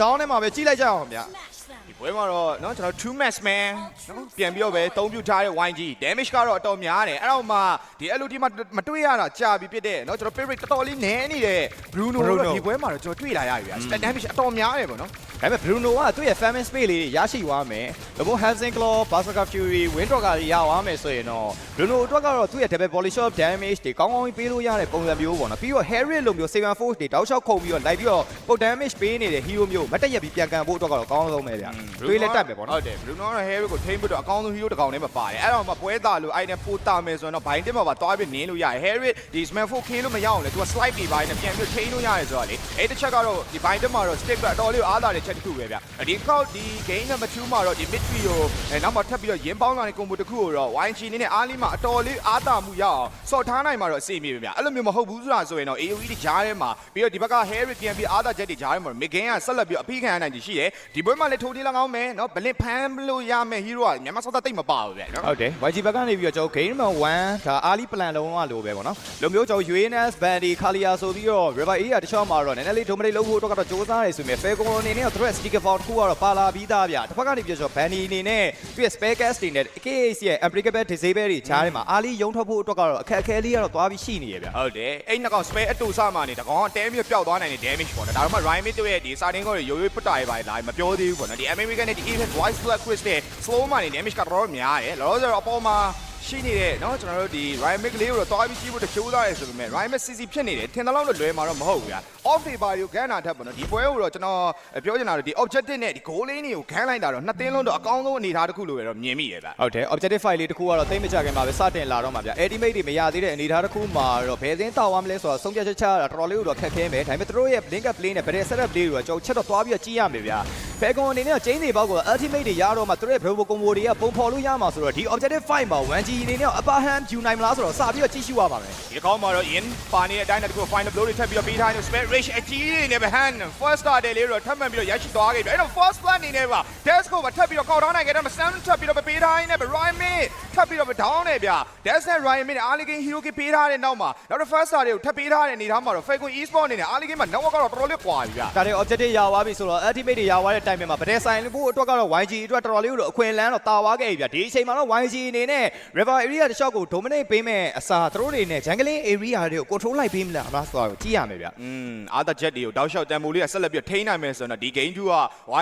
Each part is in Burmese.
ဒေါင်းထဲမှာပဲကြီးလိုက်ကြအောင်ဗျာ ဒီပွဲမှာတော့เนาะကျွန်တော် two match man เนาะပြန်ပြီးတော့ပဲအသုံးပြုထားတဲ့ YG damage ကတော့အတော်များတယ်အဲ့တော့မှဒီ LOD မှာမတွေ့ရတာကြာပြီဖြစ်တဲ့เนาะကျွန်တော် favorite တော်တော်လေးနည်းနေတဲ့ Bruno တို့ဒီပွဲမှာတော့ကျွန်တော်တွေ့လာရပြီဗျာ stat damage အတော်များတယ်ပေါ့နော် ဒါပေမဲ့ Bruno ကသူ့ရဲ့ famous space လေးတွေရရှိသွားမယ်။ဒါပေမဲ့ Hansen Claw, Berserker Fury, Windrock ကတွေရသွားမယ်ဆိုရင်တော့ Bruno အတွက်ကတော့သူ့ရဲ့ double body shot damage တွေကောင်းကောင်းကြီးပေးလို့ရတဲ့ပုံစံမျိုးပေါ့နော်။ပြီးတော့ Harry လိုမျိုး Seven Force တွေတောက်လျှောက်ခုန်ပြီးတော့လိုက်ပြီးတော့ပုတ် damage ပေးနေတဲ့ hero မျိုးမတက်ရက်ပြီးပြန်ကန်ဖို့အတွက်ကတော့ကောင်းဆုံးပဲဗျာ။ တွေးလက်တက်ပဲပေါ့နော်ဟုတ်တယ် Bruno ကတော့ Harry ကိုထိမ့်ပြီးတော့အကောင်းဆုံး hero တစ်ကောင်ထဲမှာပါတယ်အဲ့တော့မှပွဲသားလို့အဲ့နဲ့ပိုတာမယ်ဆိုရင်တော့ဘိုင်းတက်မှာပါသွားပြီးနင်းလို့ရတယ် Harry ဒီ Smash 4 kill လို့မရအောင်လေသူက slide ပြီးပိုင်းနဲ့ပြန်ပြီးထိန်းလို့ရတယ်ဆိုတော့လေအဲ့တစ်ချက်ကတော့ဒီဘိုင်းတက်မှာတော့ stick ကအတော်လေးအားသာတဲ့ချက်တစ်ခုပဲဗျဒီကောက်ဒီ game number 2မှာတော့ဒီ mid tree ကိုအဲနောက်မှထပ်ပြီးတော့ရင်းပေါင်းလာတဲ့ combo တစ်ခုကိုတော့ YG နေနဲ့အားလီမှာအတော်လေးအားသာမှုရအောင်စော့ထားနိုင်မှာတော့အစီအပြေပဲဗျအဲ့လိုမျိုးမဟုတ်ဘူးဆိုတာဆိုရင်တော့ AOE တွေကြားထဲမှာပြီးတော့ဒီဘက်က Harry ပြန်ပြီးအားသာချက်တွေကြားထဲမှာ mid game ကဆက်လက်ပြီးအဖိခံရနိုင်ချင်ရှိတယ်ဒီပွဲမှာလည်းထိုးထင်းလောက်အောင်မယ်နော်ဘလစ်ဖမ်းလို့ရမယ် hero ကမြန်မာစောသားတိတ်မပါဘူးဗျနော်ဟုတ်တယ် YG ဘက်ကနေပြီးတော့ကျွန်တော် game number 1ဒါ early plan လုံးဝလိုပဲပေါ့နော်။လိုမျိုးကျွန်တော် UNS Bandy Kalia ဆိုပြီးတော့ River Area တခြားမှာတော့နည်းနည်းလေး dominate လုပ်ဖို့အတွက်ကတော့စ조사ရဲဆိုပေမဲ့ Falcon အနေနဲ့တော့သူတို့ရဲ့ sticker file တစ်ခုကတော့ပါလာပြီးသားဗျာ။တစ်ဖက်ကနေပြီးတော့ Bandy အနေနဲ့သူ့ရဲ့ spare cast တွေနဲ့ KAC ရဲ့ applicable disable တွေချားထဲမှာ early ရုံထွက်ဖို့အတွက်ကတော့အခက်အခဲလေးကတော့သွားပြီးရှိနေရဗျာဟုတ်တယ်အဲ့နှစ်ကောင် spare အတူစမှနေတကောင်ကတဲမျိုးပျောက်သွားနိုင်တဲ့ damage ပေါ့နော်ဒါတော့မှ Rhyme တို့ရဲ့ဒီ starting ကိုရိုးရိုးပတ်တာရပါလာမပြောသေးဘူးပေါ့နော်ဒီ American နဲ့ဒီ Event Voice Black Chris နဲ့ slow မှနေ damage ကတော်တော်များတယ်လောလောဆယ်တော့အပေါ်မှာရှိနေတဲ့เนาะကျွန်တော်တို့ဒီ Rhyme ကလေးကိုတော့တွားပြီးကြည့်ဖို့တချိုးသားရယ်ဆိုပေမဲ့ Rhyme CC ဖြစ်နေတယ်ထင်တယ်လို့တော့လွယ်မှာတော့မဟုတ်ဘူးဗျာ off favor ကိုဂန်နာထက်ပေါ့နော်ဒီပွဲကိုတော့ကျွန်တော်ပြောချင်တာတော့ဒီ objective နဲ့ဒီ goal lane တွေကိုဂန်လိုက်တာတော့နှစ်သင်းလုံးတော့အကောင်းဆုံးအနေအထားတစ်ခုလိုပဲတော့မြင်မိတယ်ဗျာဟုတ်တယ် objective file လေးတစ်ခုကတော့တိတ်မကြခင်ပါပဲစတင်လာတော့မှာဗျ ultimate တွေမရသေးတဲ့အနေအထားတစ်ခုမှာတော့ဘယ်သင်းတောက်သွားမလဲဆိုတော့ဆုံးဖြတ်ချက်ချတာတော်တော်လေးတော့ခက်ခဲမယ်ဒါပေမဲ့သူတို့ရဲ့ blink up play နဲ့ဗရက် setup လေးတွေကကျွန်တော်ချက်တော့သွားပြီးတော့ကြည့်ရမယ်ဗျ Falcon အနေနဲ့ကျင်းတွေပေါက်ကို ultimate တွေရတော့မှသူတို့ရဲ့ Bravo combo တွေကပုံဖော်လို့ရမှာဆိုတော့ဒီ objective file မှာ 1G အနေနဲ့ upper hand ယူနိုင်မလားဆိုတော့စပြီးတော့ကြည့်ရှုရပါမယ်ဒီကောင်းမှာတော့ in ပါနေတဲ့အတိုင်းတစ်ခု final blow တွေထပ်ပြီးတော့ပေးထားတယ် spare rage အကြီးတွေနဲ့ပဲ hand first start လေးတော့ထပ်မှန်ပြီးတော့ရရှိသွားခဲ့ပြီအဲ့တော့ first blood အနေနဲ့ပါ desk ကိုပါထပ်ပြီးတော့ကောက်ထောင်းနိုင်ခဲ့တယ်မှာ sam ထပ်ပြီးတော့ပေးထားရင်းနဲ့ ryan mid ထပ်ပြီးတော့ down နေဗျ desk နဲ့ ryan mid အားလေးကင်း hero ကပေးထားတဲ့နောက်မှာနောက်တော့ first start တွေကိုထပ်ပေးထားတဲ့အနေထားမှာတော့ falcon e-sport အနေနဲ့အားလေးကင်းမှာ network ကတော့တော်တော်လေးကွာပြီဗျဒါတွေ objective ရသွားပြီဆိုတော့ ultimate တွေရသွားတဲ့ time မှာဗရက်ဆိုင်ဖို့အတွက်ကတော့ YG အတွက်တော်တော်လေးတော့အခွင့်အလန်းတော့တာသွားခဲ့ပြီဗျဒီအချိန်မှာတော့ YG အနေနဲ့ river area တစ်လျှောက်ကို dominate ပေးမဲ့အစားသူတို့တွေနဲ့ jungling area တွေကို control လိုက်ပေးမလားမလားဆိုတော့ကြည့်ရမယ်ဗျอืมအာသာချက်တွေကိုတောက်လျှောက်တန်မိုးလေးကဆက်လက်ပြီးထိန်းနိုင်မယ်ဆိုတော့ဒီ game 2က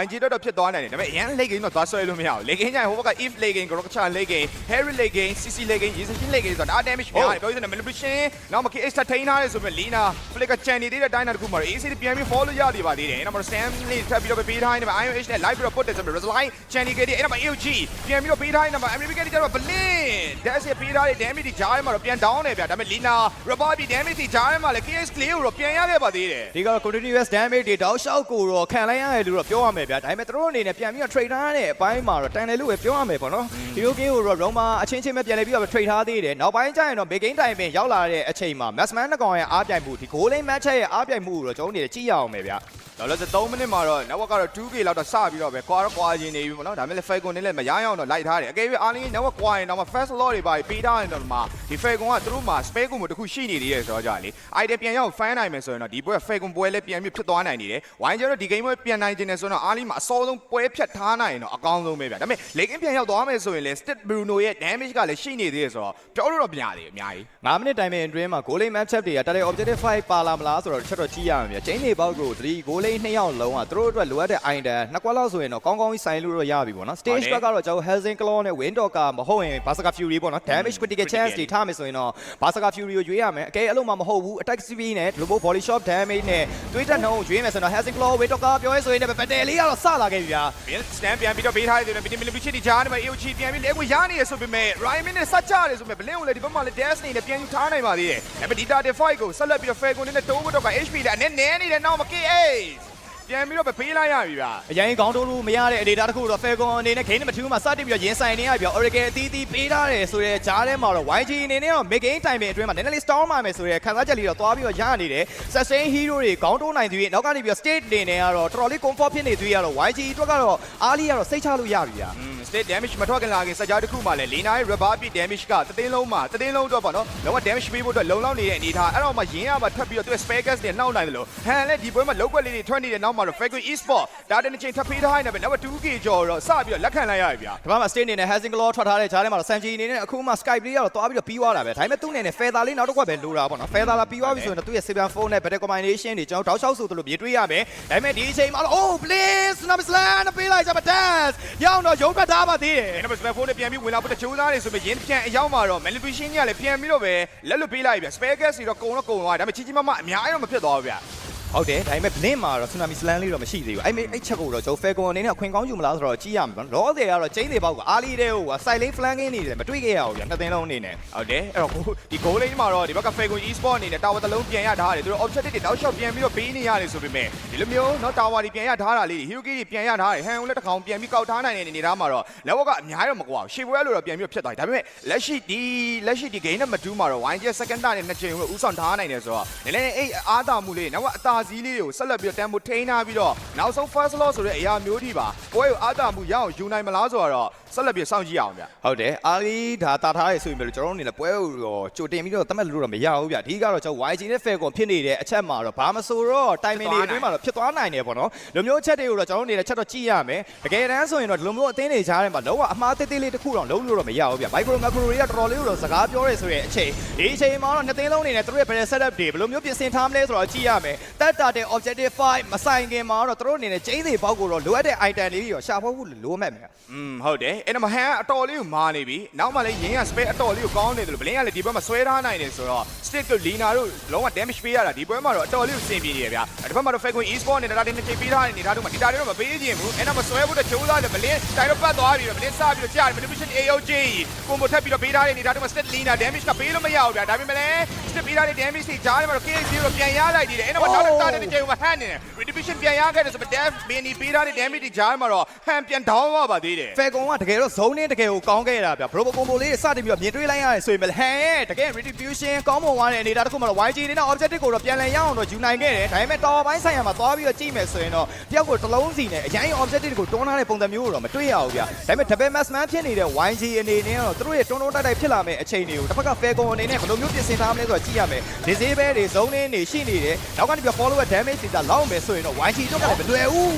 YG တော့တော့ဖြစ်သွားနိုင်တယ်ဒါပေမဲ့အရန် late game တော့သွားဆွဲလို့မရဘူး late game ကျရင်ဟိုဘက်က if late game Grokcha late game Harry late game CC late game Yizishin late game ဆိုတာဒါ damage များတယ်ပြောရရင် manipulation နောက်မှ KX ထိန်းထားရဲဆိုပေမဲ့ Lina Flicker ချန်နေသေးတဲ့ diner တခုမှာ AC ပြန်ပြီး follow ရသေးပါသေးတယ်အဲ့တော့ Sam လေးထပ်ပြီးတော့ပေးထားရင် IOH နဲ့ live ပြီးတော့ put တယ်ဆိုပေမဲ့ Resolve ချန်နေခဲ့တယ်အဲ့တော့ AOG ပြန်ပြီးတော့ပေးထားရင် American တွေကျတော့ Blin dash ရပေးထားတဲ့ damage တွေကြားထဲမှာတော့ပြန် down တယ်ဗျဒါပေမဲ့ Lina revive damage တွေကြားထဲမှာလည်း KX clear ကိုတော့ပြန်ရခဲ့ပါသေးတယ်ဒီကတော့ continuous damage တွေတောက်လျှောက်ကိုတော့ခံလိုက်ရတယ်လို့တော့ပြောရမယ်ဗျာဒါပေမဲ့သူတို့အနေနဲ့ပြန်ပြီးတော့ trade ထားတဲ့အပိုင်းမှာတော့တန်တယ်လို့ပဲပြောရမယ်ပေါ့နော်ဒီလို game ကိုတော့ Roma အချင်းချင်းပဲပြန်လည်ပြီးတော့ trade ထားသေးတယ်နောက်ပိုင်းကျရင်တော့ big game time ပင်ရောက်လာတဲ့အချိန်မှာ Maxman နှစ်ကောင်ရဲ့အားပြိုင်မှုဒီ goal line match ရဲ့အားပြိုင်မှုကိုတော့ကျွန်တော်တို့နေကြည့်ရအောင်မယ်ဗျာ တော့လည်း3မိနစ်မှာတော့ network ကတော့ 2K လောက်တော့စပြီးတော့ပဲကွာတော့ကွာရင်နေပြီပေါ့နော်ဒါပေမဲ့လည်း Falcon နဲ့လည်းမရအောင်တော့လိုက်ထားတယ်အကယ်၍အားလုံး network ကွာရင်တော့မှ first law တွေပါပြီးထားရင်တော့မှဒီ Falcon ကသူတို့မှာ spare ကိုမတခုရှိနေသေးတယ်ဆိုတော့ကြာလေ idea ပြန်ရောက် fan နိုင်မယ်ဆိုရင်တော့ဒီပွဲ Falcon ပွဲလည်းပြန်ပြီးဖြစ်သွားနိုင်နေတယ်ဝိုင်းကျတော့ဒီ game ပွဲပြန်နိုင်ခြင်းနဲ့ဆိုတော့အားလုံးမှာအစောဆုံးပွဲဖြတ်ထားနိုင်ရင်တော့အကောင်းဆုံးပဲဗျာဒါပေမဲ့ late game ပြန်ရောက်သွားမယ်ဆိုရင်လည်း Stit Bruno ရဲ့ damage ကလည်းရှိနေသေးတယ်ဆိုတော့ပြောလို့တော့မရသေးဘူးအများကြီး9မိနစ်တိုင်ပင်အတွင်းမှာ goal line match up တွေကတတဲ့ objective 5ပါလာမလားဆိုတော့ချက်တော့ကြည့်ရမှာဗျာချင်းနေပေါက်ကို3 goal line 2ယောက်လုံးကသူတို့အတွက်လိုအပ်တဲ့ item နှစ်ကွက်လောက်ဆိုရင်တော့ကောင်းကောင်းကြီးဆိုင်လို့တော့ရပြီပေါ့နော် stage ဘက်ကတော့ကျွန်တော် Helsing Claw နဲ့ Window ကမဟုတ်ရင် Berserker Fury ပေါ့နော် damage critical chance တွေထားမယ်ဆိုရင်တော့ Berserker Fury ကိုရွေးရမယ်အကယ်အလုံးမမဟုတ်ဘူး attack speed နဲ့ global body shot damage နဲ့တွေးတက်နှုံးရွေးမယ်ဆိုတော့ Helsing Claw Window ကပြောရဲဆိုရင်လည်း battle လေးကတော့စလာခဲ့ပြီဗျာပြန် stand ပြန်ပြီးတော့ပေးထားရတယ်ဗီဒီမီလီချစ်တီကြားနေမှာ AOG ပြန်ပြီးလဲကိုရနေရဆိုပေမဲ့ Ryan နဲ့ဆက်ကြတယ်ဆိုပေမဲ့ဘလင်းကိုလည်းဒီဘက်မှာလည်း dash နေနဲ့ပြန်ယူထားနိုင်ပါသေးတယ်။ဒါပေမဲ့ဒီ data fight ကိုဆက်လက်ပြီးတော့ Falcon နဲ့တိုးဘတော့က HP လည်းအနေနဲ့နေတယ်နောက်မှာ KA ပြန်ပြီးတော့ပေးလိုက်ရပြီဗျာအရင်ကောင်းတိုးလို့မရတဲ့အနေအထားတစ်ခုတော့ Falcon အနေနဲ့ game 2မှာစတင်ပြီးတော့ရင်ဆိုင်နေရပြီ Oracle အသီးသီးပေးထားတယ်ဆိုတဲ့ကြားထဲမှာတော့ YG အနေနဲ့တော့ mid game time အတွင်းမှာနည်းနည်းလေး storm မှာမယ်ဆိုတဲ့ခံစားချက်လေးတော့သွားပြီးတော့ရနေတယ် sustain hero တွေကောင်းတိုးနိုင်သေးရင်နောက်ကနေပြီးတော့ state အနေနဲ့ကတော့တော်တော်လေး comfort ဖြစ်နေသေးရတော့ YG အတွက်ကတော့အားလေးကတော့စိတ်ချလို့ရပြီဗျာ อืม state damage မထွက်ခင်လာခင်စကြားတစ်ခုမှလည်းလီနာရဲ့ rubber beat damage ကတသိန်းလုံးမှာတသိန်းလုံးအတွက်ပေါ့နော်လုံးဝ damage ပေးဖို့အတွက်လုံလောက်နေတဲ့အနေအထားအဲ့တော့မှရင်းရမှာထွက်ပြီးတော့သူ့ spare gas တွေနှောက်နိုင်တယ်လို့ဟန်လည်းဒီပွဲမှာလောက်ွက်လေးတွေထွက်နေတဲ့နောက်မှာတော့ Fairway Esport ဒါတနေ့ချင်းထပ်ပေးထားနေပဲ number 2k ကျော်တော့စပြီးတော့လက်ခံလိုက်ရပြီဗျာဒီမှာမှာ state အနေနဲ့ Helsing Claw ထွက်ထားတဲ့ဂျားထဲမှာတော့ Sanji အနေနဲ့အခုမှ Skype လေးကတော့တွားပြီးတော့ပြီးသွားတာပဲဒါပေမဲ့သူ့အနေနဲ့ Feather လေးနောက်တစ်ခွက်ပဲလိုတာပေါ့နော် Feather လာပြီးသွားပြီဆိုရင်တော့သူ့ရဲ့ Seven Four နဲ့ Battle Combination တွေကျွန်တော်တောက်လျှောက်ဆိုသလိုမြင်တွေ့ရမယ်ဒါပေမဲ့ဒီအချိန်မှာတော့ Oh please Snap Slam ပေးလိုက်ကြပါ dance ရအောင်တော့ရုံးထွက်ထားပါသေးတယ်အဲ့တော့ spare phone နဲ့ပြန်ပြီးဝင်လာဖို့တချိုးသားနေဆိုပြီးရင်းပြန်အရောက်မှာတော့ malnutrition ကြီးကလည်းပြန်ပြီးတော့ပဲလက်လွတ်ပေးလိုက်ပြီဗျ spare gas တွေတော့ကုန်တော့ကုန်သွားတယ်ဒါပေမဲ့ချီချီမမအများကြီးတော့မဖြစ်သွားဘူးဗျ ဟုတ်တယ်ဒါပေမဲ့ blink မှာတော့ tsunami slam လေးတော့မရှိသေးဘူးအဲ့အဲ့ချက်ကိုတော့ကျွန်တော် Falcon အနေနဲ့ခွင်ကောင်းယူမလားဆိုတော့ကြည့်ရမှာပေါ့လောဆယ်ကတော့ကျင်းတွေပေါက်ကအားလေးတဲ့ဟိုက side lane flanking နေတယ်မတွေ့ခဲ့ရဘူးဗျနှစ်သိန်းလုံးအနေနဲ့ ဟုတ်တယ်အဲ့တော့ဒီ goal line မှာတော့ဒီဘက်က Fairway Esport အနေနဲ့ tower တစ်လုံးပြန်ရထားတယ်သူတို့ objective တွေတောက်လျှောက်ပြန်ပြီးတော့ပေးနေရတယ်ဆိုပေမဲ့ဒီလိုမျိုးเนาะ tower တွေပြန်ရထားတာလေးတွေ Hyuki တွေပြန်ရထားတယ်ဟန်ဦးလည်းတစ်ကောင်ပြန်ပြီးကောက်ထားနိုင်တဲ့အနေအထားမှာတော့ level ကအများကြီးတော့မကွာဘူးရှေ့ပွဲလို့တော့ပြန်ပြီးတော့ဖြစ်သွားတယ်ဒါပေမဲ့လက်ရှိဒီလက်ရှိဒီ game နဲ့မတူးမှာတော့ YG second တာနဲ့နှစ်ချိန်ကိုဥဆောင်ထားနိုင်တယ်ဆိုတော့နည်းနည်းအဲ့အားသာမှုလေးနောက်က အသာစီးလေးတွေကိုဆက်လက်ပြီးတော့တန်ဖိုးထိန်းထားပြီးတော့နောက်ဆုံး first loss ဆိုတဲ့အရာမျိုးထိပါပွဲကိုအားသာမှုရအောင်ယူနိုင်မလားဆိုတော့ဆက်လက်ပြီးစောင့်ကြည့်အောင်ဗျဟုတ်တယ်အားလေးဒါတာထားရဆိုရင်ပဲကျွန်တော်တို့အနေနဲ့ပွဲကိုတော့ကြိုတင်ပြီးတော့တတ်မှတ်လို့တော့မရဘူးဗျအဓိကတော့ကျွန်တော် YG နဲ့ Falcon ဖြစ်နေတဲ့အချက်မှာတော့ဘာမဆိုတော့ timing တွေအတွင်းမှာတော့ဖြစ်သွားနိုင်တယ်ပေါ့နော်လူမျိုးအချက်တွေကိုတော့ကျွန်တော်တို့အနေနဲ့ချက်တော့ကြည့်ရမယ်တကယ်တမ်းဆိုရင်တော့ဒီလိုမျိုးအသင်းတွေကြားထဲမှာလုံးဝအမှားသေးသေးလေးတစ်ခုတော့လုံးလို့တော့မရဘူးဗျ micro macro တွေကတော်တော်လေးတော့စကားပြောရဲဆိုရင်အချိန်ဒီအချိန်မှာတော့နှစ်သိန်းလုံးအနေနဲ့သူတို့ရဲ့ better setup တွေဘယ်လိုမျိုးပြင်ဆင်ထားမလဲဆိုတော့ကြည့်ရမယ်တက်တာတဲ့ objective 5မဆိုင်ခင်မှာတော့သူတို့အနေနဲ့ကျင်းတွေပေါက်ကိုတော့လိုအပ်တဲ့ item လေးတွေတော့ရှာဖို့ဖို့လိုမှတ်မယ်อืมဟုတ်တယ်အဲ့တော့မဟန်အတော်လေးကိုမာနေပြီနောက်မှလည်းရင်းရ spare အတော်လေးကိုကောင်းနေတယ်လို့ဘလင်းကလည်းဒီဘက်မှာဆွဲထားနိုင်တယ်ဆိုတော့ stick တို့ lina တို့လုံးဝ damage ပေးရတာဒီပွဲမှာတော့အတော်လေးကိုစင်ပြေနေရဗျာအဲ့ဒီဘက်မှာတော့ Falcon Esport နဲ့ဒါတင်တစ်ချိန်ပေးထားတဲ့နေတာတို့မှာဒီတာတွေတော့မပေးခြင်းဘူးအဲ့တော့မဆွဲဖို့တော့ချိုးသားတယ်ဘလင်းတိုင်တော့ပတ်သွားပြီတော့ဘလင်းစပြီးတော့ကြားတယ် manipulation AOG ကိုမို့ထပ်ပြီးတော့ပေးထားတဲ့နေတာတို့မှာ stick lina damage ကပေးလို့မရဘူးဗျာဒါပေမဲ့လည်း stick ပေးထားတဲ့ damage တွေကြားထဲမှာတော့ KC တော့ပြန်ရလိုက်သေးတယ်အဲ့တော့နောက်တစ်တာတဲ့ချိန်မှာဟန်နေတယ် retribution ပြန်ရခဲ့တယ်ဆိုတော့ death mini ပေးထားတဲ့ damage တွေကြားထဲမှာတော့ဟန်ပြန် down သွားပါသေးတယ်ဖယ်ကွန်ကတကယ်တော့ဇုံနဲ့တကယ်ကိုကောင်းခဲ့တာဗျဘရိုဘကွန်ဘိုလေးစတင်ပြီးတော့မြင်တွေ့လိုက်ရတယ်ဆိုရင်ပဲဟန်ရဲ့တကယ် retribution ကောင်းမွန်သွားတဲ့အနေအထားတစ်ခုမှတော့ YG နဲ့ objective ကိုတော့ပြန်လည်ရအောင်တော့ယူနိုင်ခဲ့တယ်ဒါပေမဲ့ tower ပိုင်းဆိုင်ရာမှာသွားပြီးတော့ကြည့်မယ်ဆိုရင်တော့တယောက်ကိုတစ်လုံးစီနဲ့အရင် objective ကိုတွန်းထားတဲ့ပုံစံမျိုးကိုတော့မတွေ့ရဘူးဗျဒါပေမဲ့ double mass man ဖြစ်နေတဲ့ YG အနေနဲ့ကတော့သူတို့ရဲ့တွန်းတွန်းတိုက်တိုက်ဖြစ်လာမယ့်အချိန်တွေကိုတစ်ဖက်က fair ကွန်အနေနဲ့ဘယ်လိုမျိုးပြင်ဆင်ထားမလဲဆိုတော့ကြည့်ရမယ် disable တွေဇုံနေနေရှိနေတယ်နောက်ကနေပြီး follower damage တွေလောက်မယ်ဆိုရင်တော့ YG တို့ကလည်းမလွယ်ဘူး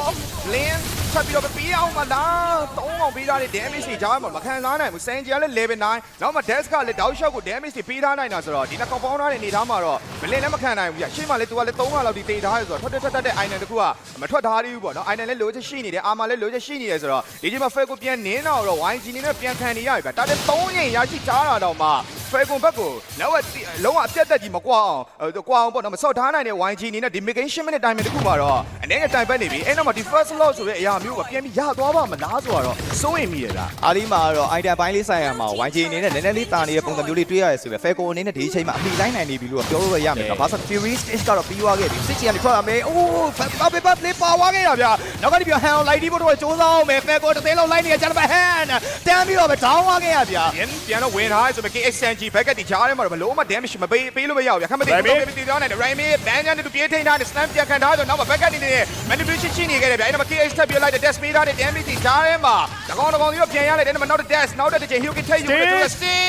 off lane ဆက်ပြီးတော့ပေးအောင်မလားတောင်းအောင်ပေးထားတဲ့ damage တွေကြားမှာမခံစားနိုင်ဘူး Sanji ကလည်း level 9နောက်မှ Desk ကလည်းတောက်လျှောက်ကို damage တွေပေးထားနိုင်တာဆိုတော့ဒီနှစ်ကောင်ပေါင်းထားတဲ့အနေထားမှာတော့မလင်လည်းမခံနိုင်ဘူးပြရှေ့မှာလည်းသူကလည်း3ခါလောက်ဒီတေးထားရဆိုတော့ထွက်ထွက်ထွက်တဲ့ item တခုကမထွက်ထားသေးဘူးပေါ့နော် item လည်းလိုချက်ရှိနေတယ်အာမလည်းလိုချက်ရှိနေတယ်ဆိုတော့ဒီချိန်မှာ Fair ကိုပြန်နင်းတော့တော့ YG နေနဲ့ပြန်ခံနေရပြီဗျဒါလည်း3ရင်ရရှိချားတာတော့မှ Fair ကိုဘက်ကိုလောကလုံးဝအပြတ်တက်ကြီးမကွာအောင်ကွာအောင်ပေါ့နော်မဆော့ထားနိုင်တဲ့ YG နေနဲ့ဒီ making 10 minute time တခုမှာတော့အနေနဲ့ time ပတ်နေပြီအဲ့တော့မှဒီ first loss ဆိုတဲ့အရာမျိုးကပြန်ပြီးရသွားပါမလားဆိုတော့စိုးရင်မိရလားအားလေးမှာတော့ item ပိုင်းလေးဆိုင်ရာမှာ YG အနေနဲ့နည်းနည်းလေးတာနေတဲ့ပုံစံမျိုးလေးတွေ့ရတယ်ဆိုပဲ Falcon အနေနဲ့ဒီအချိန်မှာအမိတိုင်းနိုင်နေပြီလို့ပြောလို့ရမယ်နော်။ဘာသာ Fury Stage ကတော့ပြီးသွားခဲ့ပြီ။ Stage ကနေထွက်လာမယ်။အိုး Pape Pape လေးပါသွားခဲ့တာဗျာ။နောက်ကနေပြီး Han လိုက်ဒီဖို့တော့စူးစမ်းအောင်မယ်။ Falcon တစ်သိန်းလုံးလိုက်နေကြတယ်ဗျ Han တန်းပြီးတော့ပဲ down သွားခဲ့ရဗျာပြန်ပြန်တော့ဝင်ထားဆိုပေမဲ့ KXNG ဘက်ကဒီကြားထဲမှာတော့ဘလို့မှ damage မပေးပေးလို့မရဘူးဗျာခမတိဘယ်လိုပြီးပြောနိုင်တယ် Raimi ဘန်ဂျန်တူပြေးထိန်ထားတယ် slam ပြန်ခံထားဆိုနောက်မှာဘက်ကနေနေ manipulation ရှိနေခဲ့တယ်ဗျာအဲ့တော့ KX ထပ်ပြလိုက်တဲ့ dash ပေးထားတဲ့ damage ဒီကြားထဲမှာတကောင်တကောင်ကြီးတော့ပြန်ရလိုက်တယ်အဲ့တော့နောက်တဲ့ dash နောက်တဲ့တစ်ချိန် Hyuki ထိတ်ယူပြီးတော့ stay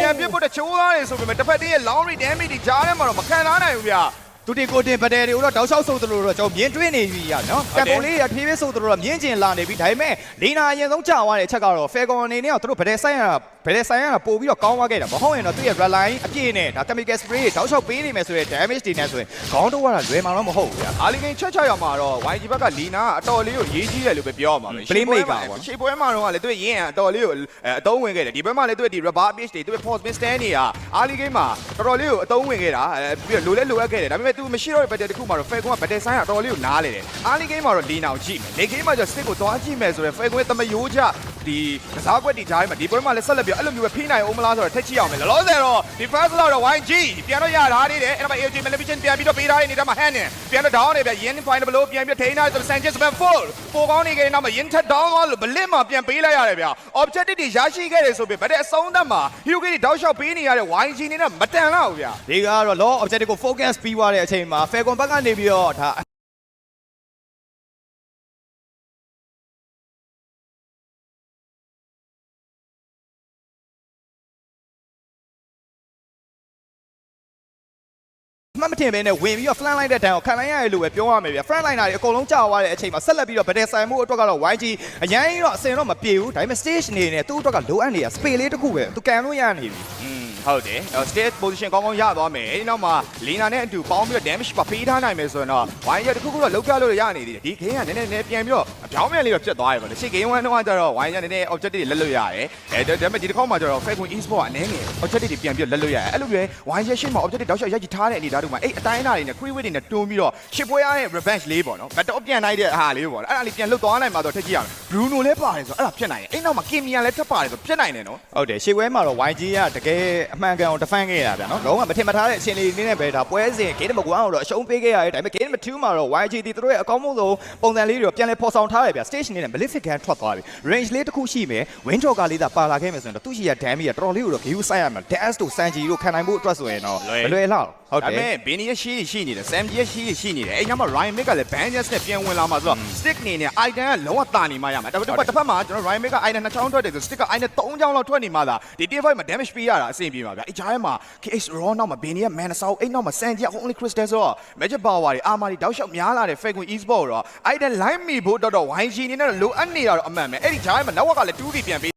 ပြန်ပြဖို့တချိုးသားတယ်ဆိုပေမဲ့တစ်ဖက်တည်းရဲ့ long range damage ဒီကြားထဲမှာတော့မခံထားနိုင်ဘူးဗျာ သူတင်ကိုတင်ပတယ်တွေကိုတော့တောက်လျှောက်ဆိုသလိုတော့ကျွန်တော်မြင်တွေ့နေပြီရနော်ဟုတတ်တယ်န်ပိုလေးရဖြည်းဖြည်းဆိုသလိုတော့မြင်ကျင်လာနေပြီဒါပေမဲ့လီနာအရင်ဆုံးကြာသွားတဲ့အချက်ကတော့ Falcon အနေနဲ့ကသူတို့ဗဒယ်ဆိုင်ရဗဒယ်ဆိုင်ရကပို့ပြီးတော့ကောင်းသွားခဲ့တာမဟုတ်ရင်တော့သူ့ရဲ့ red line အပြည့်နဲ့ဒါ chemical spray တောက်လျှောက်ပေးနေမယ်ဆိုရင် damage တွေနဲ့ဆိုရင်ခေါင်းတော့ကလွယ်မှာတော့မဟုတ်ဘူးဗျာအာလီဂိန်ချက်ချရမှာတော့ YG ဘက်ကလီနာကအတော်လေးကိုရေးကြီးတယ်လို့ပဲပြောရမှာပဲ Playmaker ပေါ့နော်ရှေ့ပွဲမှာတော့လေသူ့ရင်းအတော်လေးကိုအတုံးဝင်ခဲ့တယ်ဒီဘက်မှာလည်းသူ့ဒီ rubber pitch တွေသူ့ pause min stand တွေကအာလီဂိန်မှာတော်တော်လေးကိုအတုံးဝင်ခဲ့တာပြီးတော့လိုလဲလိုအပ်ခဲ့တယ်ဒါပေမဲ့ तू မရှိတော့တဲ့ battle တစ်ခုမှာတော့ Falcon က battle sign ကအတော်လေးကိုနားလေတယ်အာလီဂိန်မှာတော့လီနာကိုကြည့်မယ်လေဂိန်မှာကျ stick ကိုသွားကြည့်မယ်ဆိုရင် Falcon ရဲ့တမယိုးကြ ဒီကစားကွက်ဒီကြားထဲမှာဒီပွဲမှာလည်းဆက်လက်ပြီးအဲ့လိုမျိုးပဲဖိနိုင်အောင်မလားဆိုတော့ထက်ကြည့်အောင်မယ်လောလောဆယ်တော့ဒီ first လောက်တော့ YG ပြန်တော့ရထားသေးတယ်အဲ့ဒါမှ AJ Television ပြန်ပြီးတော့ပေးထားတဲ့နေတာမှာ hand နဲ့ပြန်တော့ down နေပြရင်း final ဘလို့ပြန်ပြီးထိန်းထားဆိုတော့ Sanchez man full ပိုကောင်းနေကြတဲ့နောက်မှာရင်းထက် down သွားလို့ဘလစ်မှာပြန်ပေးလိုက်ရတယ်ဗျ objective တွေရရှိခဲ့တယ်ဆိုပြီးဗတဲ့အဆုံးသတ်မှာ Hyuki တွေတောက်လျှောက်ပေးနေရတဲ့ YG နေနဲ့မတန်တော့ဘူးဗျဒီကတော့ law objective ကို focus ပြီးသွားတဲ့အချိန်မှာ Falcon ဘက်ကနေပြီးတော့ဒါ မှတ်မထင်ဘဲနဲ့ဝင်ပြီးတော့ flank line တဲ့တန်းကိုခံလိုက်ရတယ်လို့ပဲပြောရမယ်ဗျ front liner တွေအကုန်လုံးကြာသွားတဲ့အချိန်မှာဆက်လက်ပြီးတော့ဗဒယ်ဆိုင်မှုအတွက်ကတော့ YG အရင်ကတော့အစင်တော့မပြေဘူးဒါပေမဲ့ stage နေနဲ့သူ့အတွက်ကလိုအပ်နေတာ space လေးတစ်ခုပဲသူကန်လို့ရနေပြီอืม ဟုတ်တယ်အဲ့ state position ကောင်းကောင်းရသွားမယ်အဲ့ဒီနောက်မှာလီနာနဲ့အတူပေါင်းပြီးတော့ damage ပါပေးထားနိုင်မယ်ဆိုရင်တော့ wine ရတစ်ခုခုတော့လောက်ပြလို့ရနေသေးတယ်ဒီ game ကနည်းနည်းနည်းပြန်ပြီးတော့အပြောင်းပြန်လေးတော့ပြတ်သွားရပါလေရှေ့ game 1တော့ကျတော့ wine ရနည်းနည်း objective တွေလက်လို့ရတယ်အဲဒါပေမဲ့ဒီတစ်ခေါက်မှာကျတော့ Falcon Esport အနေငယ် objective တွေပြန်ပြီးတော့လက်လို့ရတယ်အဲ့လိုပဲ wine ရရှေ့မှာ objective တောက်လျှောက်ရိုက်ကြည့်ထားတဲ့အနေအထားတို့မှာအဲ့အတိုင်းအတာတွေနဲ့ free weight တွေနဲ့တွန်းပြီးတော့ရှစ်ပွဲရတဲ့ revenge လေးပေါ့နော် battle ပြန်နိုင်တဲ့အားလေးပေါ့အဲ့ဒါလေးပြန်လှုပ်သွားနိုင်မှာတော့ထက်ကြည့်ရမယ် Bruno လည်းပါတယ်ဆိုအဲ့ဒါဖြစ်နိုင်တယ်အဲ့နောက်မှာ Kimian လည်းထပ်ပါတယ်ဆိုဖြစ်နိုင်တယ်နော်ဟုတ်တယ်ရှေ့ဝဲမှာတော့ YG ကတကယ်အမှန်ကန်အောင် defend ခဲ့ရတာဗျာနော်လုံးဝမထင်မထားတဲ့အချိန်လေးနည်းနဲ့ပဲဒါပွဲစဉ် game 1ကိုတော့အရှုံးပေးခဲ့ရတယ်ဒါပေမဲ့ game 2မှာတော့ YG ဒီသူတို့ရဲ့အကောင်းဆုံးပုံစံလေးတွေကိုပြန်လဲဖော်ဆောင်ထားတယ်ဗျာ stage နေနဲ့ malefic gun ထွက်သွားပြီ range လေးတစ်ခုရှိမယ် win talker လေးသာပါလာခဲ့မယ်ဆိုရင်တော့သူရှိရ damage ကတော်တော်လေးကိုတော့ view ဆိုင်ရမှာ dash တို့ sanji တို့ခံနိုင်ဖို့အတွက်ဆိုရင်တော့မလွယ်လောက်ဟုတ်ဒါတယ်ပေမဲ့ဘင်းနီရဲ့ရှိရှိနေတယ် Sam ရဲ့ရှိရှိနေတယ်အဲ့ညမှာ Ryan Mick ကလည်း Banjas နဲ့ပြန်ဝင်လာမှာဆိုတော့ stick နေနဲ့ item ကလုံးဝတာနေမှရမှာဒါပေမဲ့တစ်ဖက်မှာကျွန်တော် Ryan Mick က item 2ချောင်းထွက်တယ်ဆို stick က item 3ချောင်းလောက်ထွက်နေမှသာဒီ T5 မှာ damage ပေးရတာအဆင်ပြေပါဗျာအဲ့ကြားထဲမှာ KS Raw နောက်မှာဘင်းနီရဲ့ Man ဆောက်အဲ့နောက်မှာ Sanji က Only Crystal ဆိုတော့ Magic Power တွေ Armor တွေတောက်လျှောက်များလာတဲ့ Falcon Esport တော့ item line မိဖို့တော့တော့ YG နေနဲ့လိုအပ်နေတာတော့အမှန်ပဲအဲ့ဒီကြားထဲမှာ network ကလည်း 2D ပြန်ပေး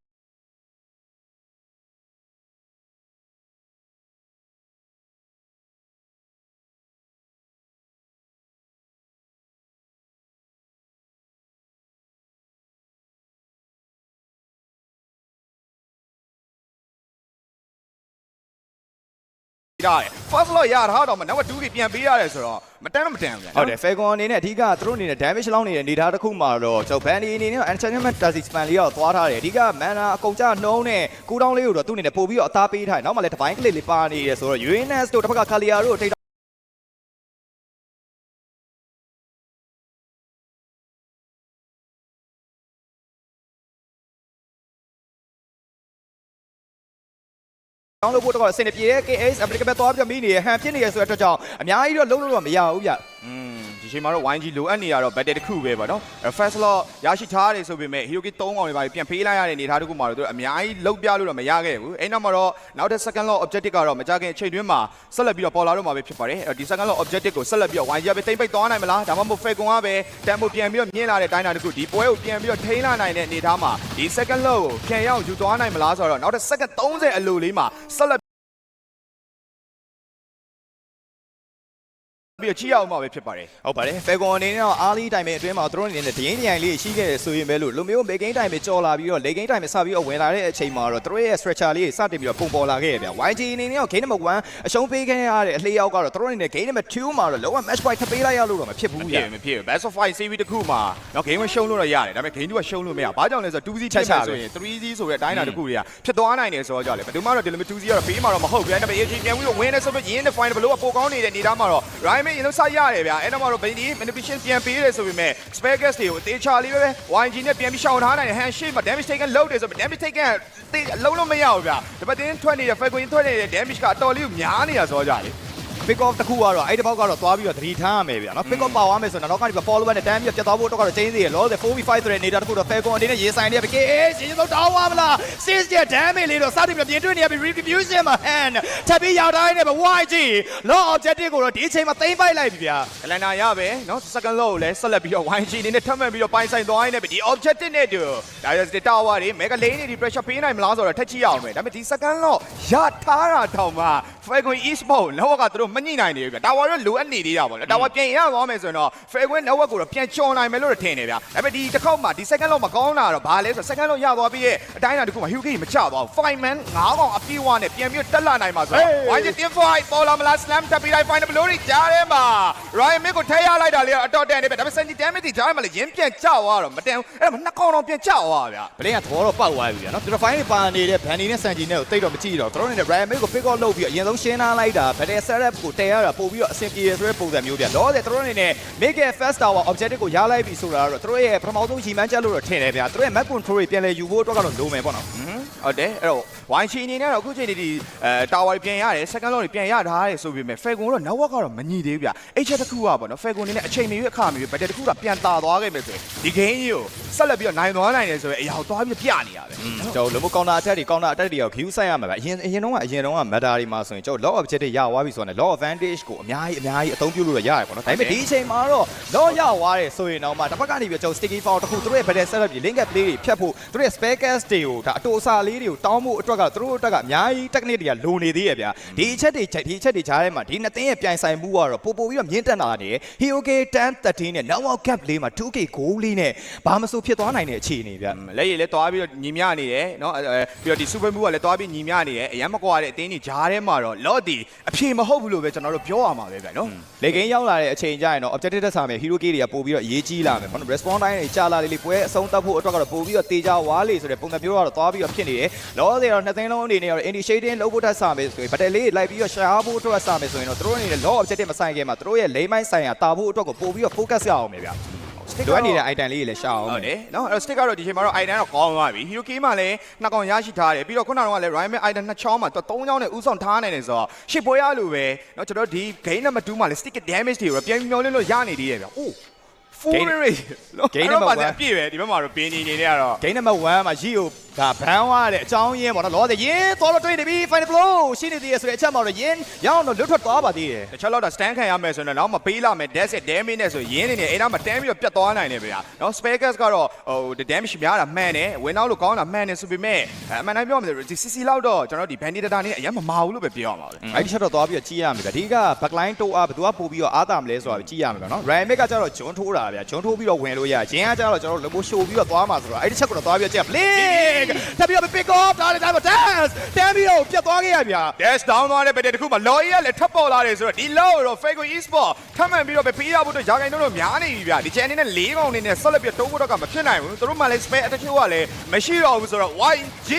ရတယ် first lot ရတာတော့မနောက် 2D ပြန်ပေးရတယ်ဆိုတော့မတန်းတော့မတန်းဘူးဗျာဟုတ်တယ် Falcon အနေနဲ့အဓိကသူတို့အနေနဲ့ damage လောက်နေတဲ့အနေအထားတစ်ခုမှာတော့ကျွန်တော် Bandy အနေနဲ့ enchantment Daisy span လေးတော့သွားထားတယ်အဓိက mana အကုန်ကျနှုံးနဲ့ကူတောင်းလေးကိုတော့သူ့အနေနဲ့ပို့ပြီးတော့အသားပေးထားတယ်နောက်မှလည်း divine clip လေးပါနေတယ်ဆိုတော့ Uranus တို့တစ်ဖက်က Kalia တို့ထိ တောင်းလို့ဖို့တော့အစင်ပြေတဲ့ KS American ပဲသွားပြီးမိနေရဟန်ဖြစ်နေရဆိုတဲ့အတွက်ကြောင့်အများကြီးတော့လုံးလုံးတော့မရဘူးဗျอืม ဒီချိန်မှာတော့ YG လိုအပ်နေရတော့ battle တစ်ခုပဲပေါ့နော်အဲ first lot ရရှိထားတယ်ဆိုပေမဲ့ Hiroki 3កောင်တွေပါပြန်ဖေးလိုက်ရတဲ့အနေအထားတစ်ခုမှာတော့သူတို့အများကြီးလောက်ပြလို့တော့မရခဲ့ဘူးအဲ့နောက်မှာတော့နောက်တဲ့ second lot objective ကတော့မကြခင်အချိန်တွင်းမှာဆက်လက်ပြီးတော့ပေါ်လာတော့မှာပဲဖြစ်ပါတယ်အဲဒီ second lot objective ကိုဆက်လက်ပြီးတော့ YG ပဲတိမ့်ပိတ်သွားနိုင်မလားဒါမှမဟုတ် Falcon ကပဲတန်ဖိုပြန်ပြီးတော့မြင့်လာတဲ့တိုင်းတာတစ်ခုဒီပွဲကိုပြန်ပြီးတော့ထိန်းလာနိုင်တဲ့အနေအထားမှာဒီ second lot ကိုပြန်ရောက်ယူသွားနိုင်မလားဆိုတော့နောက်တဲ့ second 30အလိုလေးမှာဆက်လက် ပြီးတော့ချီရအောင်မှာပဲဖြစ်ပါတယ်ဟုတ်ပါတယ် Falcon အနေနဲ့တော့အားလီတိုင်ပင်အတွင်းမှာသူတို့အနေနဲ့ဒရင်တိုင်လေးရှိခဲ့တယ်ဆိုရင်ပဲလို့လူမျိုးမေကိန်းတိုင်ပင်ကြော်လာပြီးတော့လေကိန်းတိုင်ပင်စပြီးတော့ဝင်လာတဲ့အချိန်မှာတော့သူတို့ရဲ့ stretcher လေးစတင်ပြီးတော့ပုံပေါ်လာခဲ့ရဗျ YG အနေနဲ့တော့ game number 1အရှုံးပေးခဲ့ရတဲ့အလှေရောက်ကတော့သူတို့အနေနဲ့ game number 2မှာတော့လုံးဝ match point ထပ်ပေးလိုက်ရလို့တော့မဖြစ်မဘူးဖြဗျစ်မဖြစ် best of 5 series တစ်ခုမှာတော့ game ရှုံးလို့တော့ရတယ်ဒါပေမဲ့ game 2ကရှုံးလို့မရဘာကြောင့်လဲဆိုတော့ 2C ချက်ချဆိုရင် 3C ဆိုတဲ့အတိုင်းအတာတစ်ခုတွေကဖြစ်သွားနိုင်တယ်ဆိုတော့ကြောက်လေဘယ်သူမှတော့ဒီလိုမျိုး 2C ကတော့ပေးမှာတော့မဟုတ်ဘူးဒါပေမဲ့ AG ပြန်ပြီးတော့ win နေဆိုတော့ရင်းတဲ့ final ဘလို့ကပိုကောင်းနေတဲ့အနေသားမှာတော့ Ryan ရင်လုံးစရတယ်ဗျာအဲ့တော့မှတော့ဘယ်ဒီ manipulation ပြန်ပေးတယ်ဆိုပေမဲ့ spare gas တွေကိုအသေးချာလေးပဲ YG နဲ့ပြန်ပြီးရှောင်ထားနိုင်တယ် hand shake မှာ damage taken လောက်တယ်ဆိုပေမဲ့ damage taken တေးလုံးလုံးမရဘူးဗျာဒီပတ်တင်းထွက်နေတဲ့ Falcon ထွက်နေတဲ့ damage ကအတော်လေးကိုများနေတာဆိုတော့ကြလေ pick off တစ်ခုကတော့အဲ့ဒီဘောက်ကတော့သွားပြီးတော့သတိထားရမယ်ဗျာနော် pick off ပါသွားမယ်ဆိုတော့နောက်ကနေပြီး follow up နဲ့တန်းပြီးတော့ပြတ်သွားဖို့တော့ကတော့ change ရလောတယ် 4v5 ဆိုတဲ့ nature တစ်ခုတော့ fair con အနေနဲ့ရေးဆိုင်နေရပြီ KH ရေတော့တောင်းသွားမလား six ရဲ့ damage လေးတော့စတင်ပြီးပြင်တွေ့နေရပြီ redistribution မှာ hand ထပ်ပြီးရောက်တိုင်းနဲ့ပဲ YG low objective ကိုတော့ဒီအချိန်မှာသိမ့်ပိုက်လိုက်ပြီဗျာကလန်နာရပဲနော် second low ကိုလည်းဆက်လက်ပြီးတော့ YG အနေနဲ့ထပ်မံပြီးတော့ပိုင်းဆိုင်သွားရင်းနဲ့ပဲဒီ objective နဲ့တူ diversity tower တွေ mega lane တွေ pressure ပေးနိုင်မလားဆိုတော့ထက်ကြည့်ရအောင်ပဲဒါပေမဲ့ဒီ second low ရထားတာတောင်မှ Falcon eSport လောကကသူတို့မညှိနိုင်နေဘူးဗျ Tower တော့လိုအပ်နေသေးတာပေါ့လေ Tower ပြန်ရသွားမယ်ဆိုရင်တော့ Falcon network ကိုတော့ပြန်ချော်နိုင်မယ်လို့တော့ထင်နေဗျဒါပေမဲ့ဒီတစ်ခေါက်မှာဒီ second low မကောင်းတာတော့ဘာလဲဆိုတော့ second low ရသွားပြီးရဲ့အတိုင်းအတာတစ်ခုမှာ Hugo မချသွားဘူး Five man 9កောင်အပြည့်ဝနဲ့ပြန်ပြီးတက်လာနိုင်မှာဆိုတော့ YG Team Fight ပေါ်လာမလား Slam တက်ပြီးတိုင်း final ဘလို့တွေကြားထဲမှာ Ryan Mick ကိုထဲရလိုက်တာလေအတော်တန်နေပဲဒါပေမဲ့ Sanji damage တွေကြားထဲမှာလည်းရင်းပြန်ကျသွားတော့မတန်ဘူးအဲ့ဒါမှနှစ်ကောင်တော့ပြန်ကျသွားဗျာဘလင်းကသဘောတော့ပောက်သွားပြီဗျာနော် Purify ပါနေတဲ့ Bandy နဲ့ Sanji နဲ့ကိုတိတ်တော့မကြည့်တော့သူတို့အနေနဲ့ Ryan May ကို pick off လုပ်ပြီးအရင်ဆုံးရှင်းထားလိုက်တာ Battle setup ကိုတည်ရတာပို့ပြီးတော့အဆင်ပြေရဆိုတဲ့ပုံစံမျိုးဗျာလောဆယ်သူတို့အနေနဲ့ make a first tower objective ကိုရလိုက်ပြီဆိုတာကတော့သူတို့ရဲ့ပထမဆုံးရီမန်းချက်လို့တော့ထင်တယ်ဗျာသူတို့ရဲ့ map control တွေပြန်လဲယူဖို့အတွက်ကတော့လိုမယ်ပေါ့နော်ဟမ်ဟုတ်တယ်အဲ့တော့ YG အနေနဲ့တော့အခုချိန်ဒီဒီအဲ Tower ပြန်ရတယ် second low တွေပြန်ရထားတယ်ဆိုပေမဲ့ Falcon တော့ network ကတော့မညီသေးဘူးဗျာအဲ့ချက်တစ်ခုကပေါ့နော် Falcon အနေနဲ့အချိန်မီရအခါမီရ battle တစ်ခုကပြန်တာသွားခဲ့မယ်ဆိုရင်ဒီ game ကြီးကိုဆက်လက်ပြီးတော့နိုင်သွားနိုင်တယ်ဆိုရင်အရာကိုသွားပြီးပြနေရပဲကျွန်တော်လုံးဝ counter attack တွေ counter attack တွေကို view ဆိုင်ရမှာဗျအရင်အရင်တော့ကအရင်တော့က matter တွေမှာဆိုရင်ကျွန်တော် lock objective ရသွားပြီဆိုတော့ lock advantage ကိုအများကြီးအများကြီးအသုံးပြုလို့ရရတယ်ပေါ့နော်ဒါပေမဲ့ဒီအချိန်မှာတော့တော့ရသွားတယ်ဆိုရင်တော့မှတစ်ဖက်ကနေပြီးကျွန်တော် sticky foul တစ်ခုသူတို့ရဲ့ battle setup တွေ link up play တွေဖြတ်ဖို့သူတို့ရဲ့ spare cast တွေကိုဒါအတူအစာလေးတွေကိုတောင်းဖို့အတွက်ကသူတို့အတွက်ကအများကြီး technique တွေကလိုနေသေးရဲ့ဗျာဒီအချက်တွေဒီအချက်တွေကြားထဲမှာဒီနှစ်သင်းရဲ့ပြိုင်ဆိုင်မှုကတော့ပို့ပို့ပြီးတော့မြင့်တက်လာနေတယ် HOK 10 13နဲ့ now cap လေးမှာ 2K goal လေးနဲ့ဘာမဆိုဖြစ်သွားနိုင်တဲ့အခြေအနေဗျာ လက်ရည်လည်းတွားပြီးတော့ညီမျှနေတယ်เนาะပြီးတော့ဒီ super move ကလည်းတွားပြီးညီမျှနေတယ်အရင်မကွာတဲ့အတင်းကြီးဂျားထဲမှာတော့လော့ဒီအဖြေမဟုတ်ဘူးလို့ ပဲကျွန်တော်တို့ပြောရမှာပဲဗျာနော်လေကင်းရောက်လာတဲ့အချိန်ကျရင်တော့ objective တက်စားမယ် hero key တွေကပို့ပြီးတော့အရေးကြီးလာမယ်ဘာလို့ respawn time တွေကြာလာလေလေပွဲအဆုံးတက်ဖို့အတွက်ကတော့ပို့ပြီးတော့တေချာဝါလေဆိုတဲ့ပုံစံမျိုးတော့သွားပြီးတော့ဖြစ်နေတယ်လောဆယ်တော့နှစ်သိန်းလုံးအနေနဲ့ရော indie shading လုပ်ဖို့တက်စားမယ်ဆိုရင် battle လေးလိုက်ပြီးတော့ share ဖို့အတွက်စားမယ်ဆိုရင်တော့တို့အနေနဲ့ law objective မဆိုင်ခင်မှာတို့ရဲ့ lane မိုင်းဆိုင်ရာတာဖို့အတွက်ကိုပို့ပြီးတော့ focus ရအောင်ပဲဗျာ လိုအပ်နေတဲ့ item လေးတွေလည်းရှာအောင်ဟုတ်တယ်နော်အဲ့တော့ stick ကတော့ဒီချိန်မှာတော့ item တော့ကောင်းသွားပြီ hero key မှာလည်းနှစ်ကောင်ရရှိထားတယ်ပြီးတော့ခုနကတော့လည်း rhyme item နှစ်ချောင်းမှာသုံးချောင်းနဲ့ဥဆောင်ထားနိုင်တယ်ဆိုတော့ရှစ်ပွဲရလို့ပဲနော်ကျွန်တော်ဒီ game နဲ့မတူးမှာလည်း stick damage တွေတော့ပြန်မျောလင်းလို့ရနေသေးတယ်ဗျအိုး full rate ဂိမ်းနံပါတ်1အပြည့်ပဲဒီဘက်မှာတော့ဘင်းနေနေကတော့ဂိမ်းနံပါတ်1မှာရီကို ဒါဘန်းသွားတဲ့အကြောင်းရင်းပေါ့နော်လောဆယ်ရင်းသွားတော့တွေ့နေပြီ final blow ရှိနေသေးရဆိုတဲ့အချက်မှာတော့ရင်းရအောင်တော့လွတ်ထွက်သွားပါသေးတယ်တခြားလောက်တော့ stand ခံရမယ်ဆိုရင်တော့နောက်မှပေးလာမယ် dash နဲ့ damage နဲ့ဆိုရင်းနေနေအဲ့ဒါမှ stand ပြီးတော့ပြတ်သွားနိုင်တယ်ဗျာနော် spares ကတော့ဟို damage များတာမှန်တယ်ဝင်နောက်လို့ကောင်းတာမှန်တယ်ဆိုပေမဲ့အမှန်တိုင်းပြောမယ်ဒီ CC လောက်တော့ကျွန်တော်ဒီ bandit data နဲ့အရင်မမာဘူးလို့ပဲပြောရမှာပဲအဲ့ဒီချက်တော့သွားပြီးတော့ကြည့်ရမယ်ဗျာဒီက backline တိုးအားဘယ်သူကပို့ပြီးတော့အားတာမလဲဆိုတာကြည့်ရမယ်ဗျာနော် Ryan Mick ကကျတော့ဂျွန်းထိုးတာဗျာဂျွန်းထိုးပြီးတော့ဝင်လို့ရဂျင်းကကျတော့ကျွန်တော်တို့ logo show ပြီးတော့သွားမှာဆိုတော့အဲ့ဒီချက်ကတော့သွားပြီးတော့ကြည့် blink ထပ်ပြီးတော့ pick off ဒါလည်းဒါပဲ dance တန်းပြီးတော့ပြတ်သွားခဲ့ရဗျာ dash down သွားတဲ့ဘက်တခုမှ lawyer ကလည်းထပ်ပေါ်လာတယ်ဆိုတော့ဒီ law တော့ Fago Esport ထပ်မှန်ပြီးတော့ပဲပေးရဖို့တော့ယာကိုင်တော့များနေပြီဗျာဒီ channel နဲ့၄កောင်နေနဲ့ဆက်လက်ပြီးတုံးဖို့တော့ကမဖြစ်နိုင်ဘူးသူတို့မှလည်း spare attack ကလည်းမရှိတော့ဘူးဆိုတော့ YG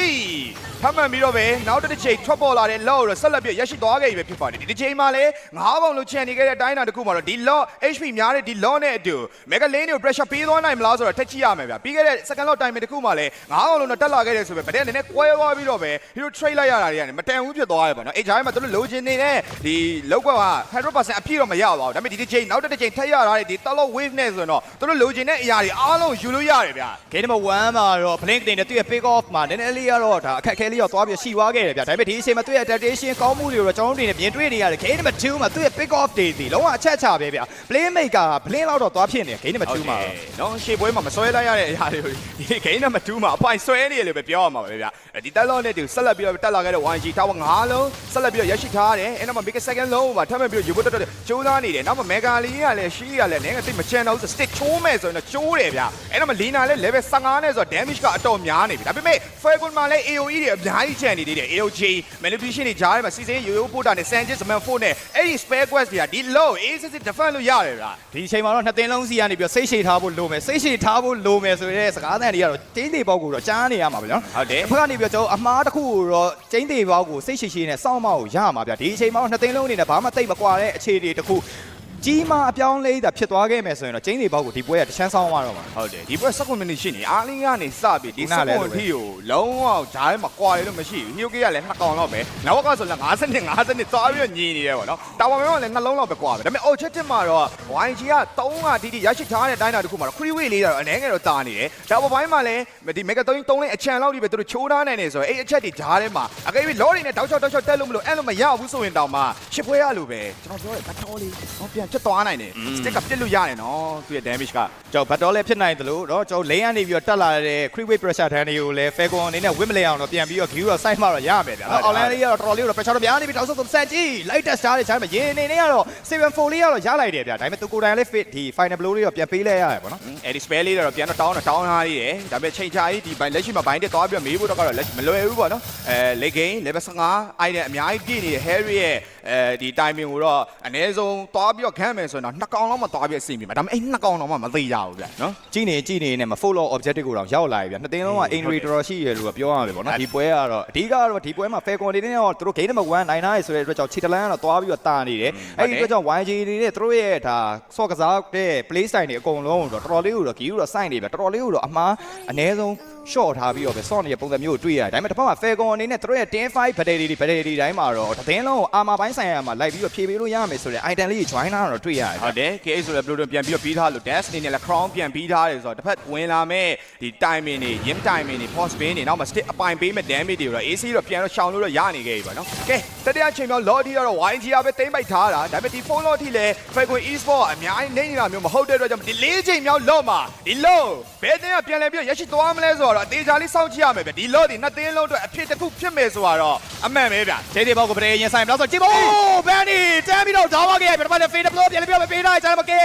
ထပ်မှန်ပြီးတော့ပဲနောက်တစ်ချိန်ထွက်ပေါ်လာတဲ့ law တော့ဆက်လက်ပြီးရရှိသွားခဲ့ပြီပဲဖြစ်ပါတယ်ဒီချိန်မှာလည်းငါးကောင်လို့ချန်နေခဲ့တဲ့အတိုင်းအတာတစ်ခုမှာတော့ဒီ law HP များတဲ့ဒီ law နဲ့အတူ mega lane ကို pressure ပေးသွားနိုင်မလားဆိုတော့ထက်ကြည့်ရမယ်ဗျာပြီးခဲ့တဲ့ second law time တစ်ခုမှာလည်းငါးကောင်လုံးတော့တက်လာခဲ့တယ်ဆိုပဲဗတဲ့နည်းနည်းကွဲသွားပြီးတော့ပဲ hero trade လိုက်ရတာတွေကနေမတန်ဘူးဖြစ်သွားရပါတော့အဲဂျားမှာသူတို့လိုချင်နေတဲ့ဒီလောက်က100%အပြည့်တော့မရပါဘူးဒါပေမဲ့ဒီတစ်ချိန်နောက်တစ်ချိန်ထပ်ရတာတွေဒီ talo wave နဲ့ဆိုရင်တော့သူတို့လိုချင်တဲ့အရာတွေအားလုံးယူလို့ရတယ်ဗျာ game number 1မှာတော့ blink တင်တဲ့သူ့ရဲ့ pick off မှာနည်းနည်းလေးကတော့ဒါအခက်အခဲလေးတော့သွားပြီးရှိသွားခဲ့တယ်ဗျာဒါပေမဲ့ဒီအချိန်မှာသူ့ရဲ့ adaptation ကောင်းမှုတွေကိုတော့ကျွန်တော်တို့အနေနဲ့မြင်တွေ့နေရတယ် game number 2မှာသူ့ရဲ့ pick off တွေဒီလုံးဝအချက်ချပဲဗျာ playmaker blink လောက်တော့သွားဖြစ်နေတယ် game number 2မှာနော်ရှေ့ပွဲမှာမဆွဲလိုက်ရတဲ့အရာတွေကိုဒီ game number 2မှာအပိုင်ဆွဲနေတယ်လို့ပဲပြောရမှာပဲဗျဒီတက်လော့နဲ့တူဆက်လက်ပြီးတော့တက်လာခဲ့တဲ့ 1G Tower ၅လုံးဆက်လက်ပြီးတော့ရရှိထားတယ်အဲ့နောက်မှာ Mega Second လုံးမှာထပ်မံပြီးတော့ယူဖို့တက်တက်ကျိုးသားနေတယ်နောက်မှာ Mega လေးကလည်းရှိရလည်းနည်းငယ်တိတ်မချန်တော့ဘူး stick ချိုးမဲ့ဆိုရင်တော့ချိုးတယ်ဗျအဲ့နောက်မှာ Lina လည်း level 15နဲ့ဆိုတော့ damage ကအတော်များနေပြီဒါပေမဲ့ Falcon မှာလည်း AOE တွေအများကြီးချန်နေသေးတယ် AOG manipulation တွေကြားထဲမှာစီစဉ်ရိုးရိုးပို့တာနဲ့ Sanchez Man 4နဲ့အဲ့ဒီ spare quest တွေကဒီ low ACC defend လို့ရတယ်ဗျဒီအချိန်မှာတော့နှစ်သိန်းလုံးစီကနေပြီးတော့စိတ်ရှည်ထားဖို့လိုမယ်စိတ်ရှည်ထားဖို့လိုမယ်ဆိုရဲစကားသံတွေကတော့တင်းသေးပေါက်ကိုတော့ကြားနေရမှာပဲနော်ဟုတ်တယ်တစ်ဖက်ကနေပြီးတော့ကျွန်တော်အမားတစ်ခုကိုတော့ကျင်းသေးပေါက်ကိုစိတ်ရှည်ရှည်နဲ့စောင့်မအောင်ရမှာဗျဒီအချိန်မှာတော့နှစ်သိန်းလုံးအနေနဲ့ဘာမှတိတ်မကွာတဲ့အခြေအနေတစ်ခု ကြီးမားအပြောင်းလဲတာဖြစ်သွားခဲ့မယ်ဆိုရင်တော့ကျင်းသေးပေါက်ကိုဒီပွဲကတချမ်းဆောင်သွားတော့မှာဟုတ်တယ်ဒီပွဲ7 minute ရှိနေအားလင်းကနေစပြီးဒီခုနလည်း7 minute ကိုလုံးဝဂျားထဲမှာကွာရလို့မရှိဘူးဟီယိုကေကလည်းနှစ်ကောင်တော့ပဲနောက်ကဆိုလည်း50နှစ်50နှစ်သွားပြီးတော့ညီနေတယ်ပေါ့နော်တာဝါမဲကလည်းနှလုံးလောက်ပဲကွာပဲဒါပေမဲ့ objective မှာတော့ YG က3ကတီတီရရှိထားတဲ့အတိုင်းတာတစ်ခုမှာတော့ free way လေးတော့အနေငယ်တော့တာနေတယ်ဒါပေါ်ပိုင်းမှာလည်းဒီ mega 3 3လေးအချန်လောက်ဒီပဲသူတို့ချိုးထားနိုင်နေဆိုတော့အဲ့အချက်တွေဂျားထဲမှာအကေပြီးလောတွေနဲ့တောက်ချောက်တောက်ချောက်တက်လို့မလို့အဲ့လိုမရဘူးဆိုရင်တောင်မှရှစ်ပွဲရလို့ပဲကျွန်တော်ပြောတယ်ဘတ်တော်လေးတော့ပြန်ချက်သွားနိုင်တယ် stick ကပြစ်လို့ရတယ်နော်သူရဲ့ damage ကကျွန်တော်ဘတ်တော်လည်းဖြစ်နိုင်တယ်လို့တော့ကျွန်တော်လိန်ကနေပြီးတော့တက်လာတဲ့ creep weight pressure တန်းတွေကိုလည်း Falcon အနေနဲ့ဝစ်မလဲအောင်တော့ပြန်ပြီးတော့ Giro စိုက်မှတော့ရမယ်ဗျာနော် online လေးကတော့တော်တော်လေးတော့ pressure တော့များနေပြီတောက်ဆုံးဆက်ကြည့် light test ထားတဲ့ခြားမှာရင်းနေနေကတော့74လေးကတော့ရလိုက်တယ်ဗျာဒါပေမဲ့သူကိုယ်တိုင်လည်း fit ဒီ final blow လေးတော့ပြန်ပေးလဲရတယ်ပေါ့နော်အဲ့ဒီ spare လေးတော့ပြန်တော့တောင်းတော့တောင်းထားသေးတယ်ဒါပေမဲ့ချိန်ချာကြီးဒီဘိုင်လက်ရှိမှာဘိုင်းတက်သွားပြီးတော့မေးဖို့တော့ကတော့လက်မလွယ်ဘူးပေါ့နော်အဲ late game level 15 item အများကြီးပြည့်နေတဲ့ Harry ရဲ့အဲဒီ timing ကိုတော့အနည်းဆုံးသွားပြီးတော့ခမ်းမယ်ဆိုရင်တော့နှစ်ကောင်လောက်မှသွားပြီးအဆင်ပြေမှာဒါပေမဲ့အဲ့နှစ်ကောင်တော့မှမသေးကြဘူးဗျနော်ကြည့်နေကြည့်နေနဲ့မ follow objective ကိုတော့ရောက်လာပြီဗျာနှစ်သိန်းလုံးက injury တော်တော်ရှိရလို့ပြောရမှာပဲပေါ့နော်ဒီပွဲကတော့အဓိကတော့ဒီပွဲမှာ Falcon အနေနဲ့တော့သူတို့ game number 1နိုင်ထားရဆိုတဲ့အတွက်ကြောင့်ခြေတလန်းကတော့သွားပြီးတော့တာနေတယ်အဲ့ဒီအတွက်ကြောင့် YG တွေနဲ့သူတို့ရဲ့ဒါဆော့ကစားတဲ့ play style တွေအကုန်လုံးတော့တော်တော်လေးကိုတော့ Giro တော့စိုက်နေပြီတော်တော်လေးကိုတော့အမှားအ ਨੇ ဆုံး short ထားပြီးတော့ပဲ short နေတဲ့ပုံစံမျိုးကိုတွေ့ရတယ်ဒါပေမဲ့တစ်ဖက်မှာ Falcon အနေနဲ့သူတို့ရဲ့10 5 battery တွေ battery တွေတိုင်းမှာတော့သတင်းလုံးအာမာပိုင်းဆိုင်ရာမှာလိုက်ပြီးတော့ဖြည့်ပေးလို့ရမယ်ဆိုတဲ့ item လေးကြီး join လာတာတော့တွေ့ရတယ်ဟုတ်တယ် KH ဆိုလည်းဘယ်လိုလဲပြန်ပြီးတော့ပြီးထားလို့ dash အနေနဲ့လည်း crown ပြန်ပြီးထားတယ်ဆိုတော့တစ်ဖက်ဝင်လာမဲ့ဒီ timing တွေ yin timing တွေ post spin တွေနောက်မှာ stick အပိုင်ပေးမဲ့ damage တွေတော့ AC တော့ပြန်တော့ရှောင်လို့တော့ရနေခဲ့ပြီပေါ့နော်ကဲတတိယချိန်မြောက် Lottie ကတော့ YG ကပဲတိမ့်ပိုက်ထားတာဒါပေမဲ့ဒီ phone Lottie လည်း Falcon Esport ကအများကြီးနေနေတာမျိုးမဟုတ်တဲ့အတွက်ကြောင့်ဒီ၄ချိန်မြောက် lot မှာဒီ lot ဘယ်တင်းကပြန်လဲပြီးတော့ရရှိသွားမလဲဆိုတော့အသေးချာလေးစောင့်ကြည့်ရမယ်ဗျဒီ lot ဒီနှစ်တင်းလုံးအတွက်အဖြစ်တစ်ခုဖြစ်မယ်ဆိုတော့အမှန်ပဲဗျခြေသေးပေါက်ကပရေရင်ဆိုင်ဘလောက်ဆိုကြည့်ပါဦးဘန်နီတမ်းပြီးတော့ဓာဝခဲ့ပြမတဲ့ fade blow ပြန်ပြီးတော့ပေးထားကြတယ်မကေ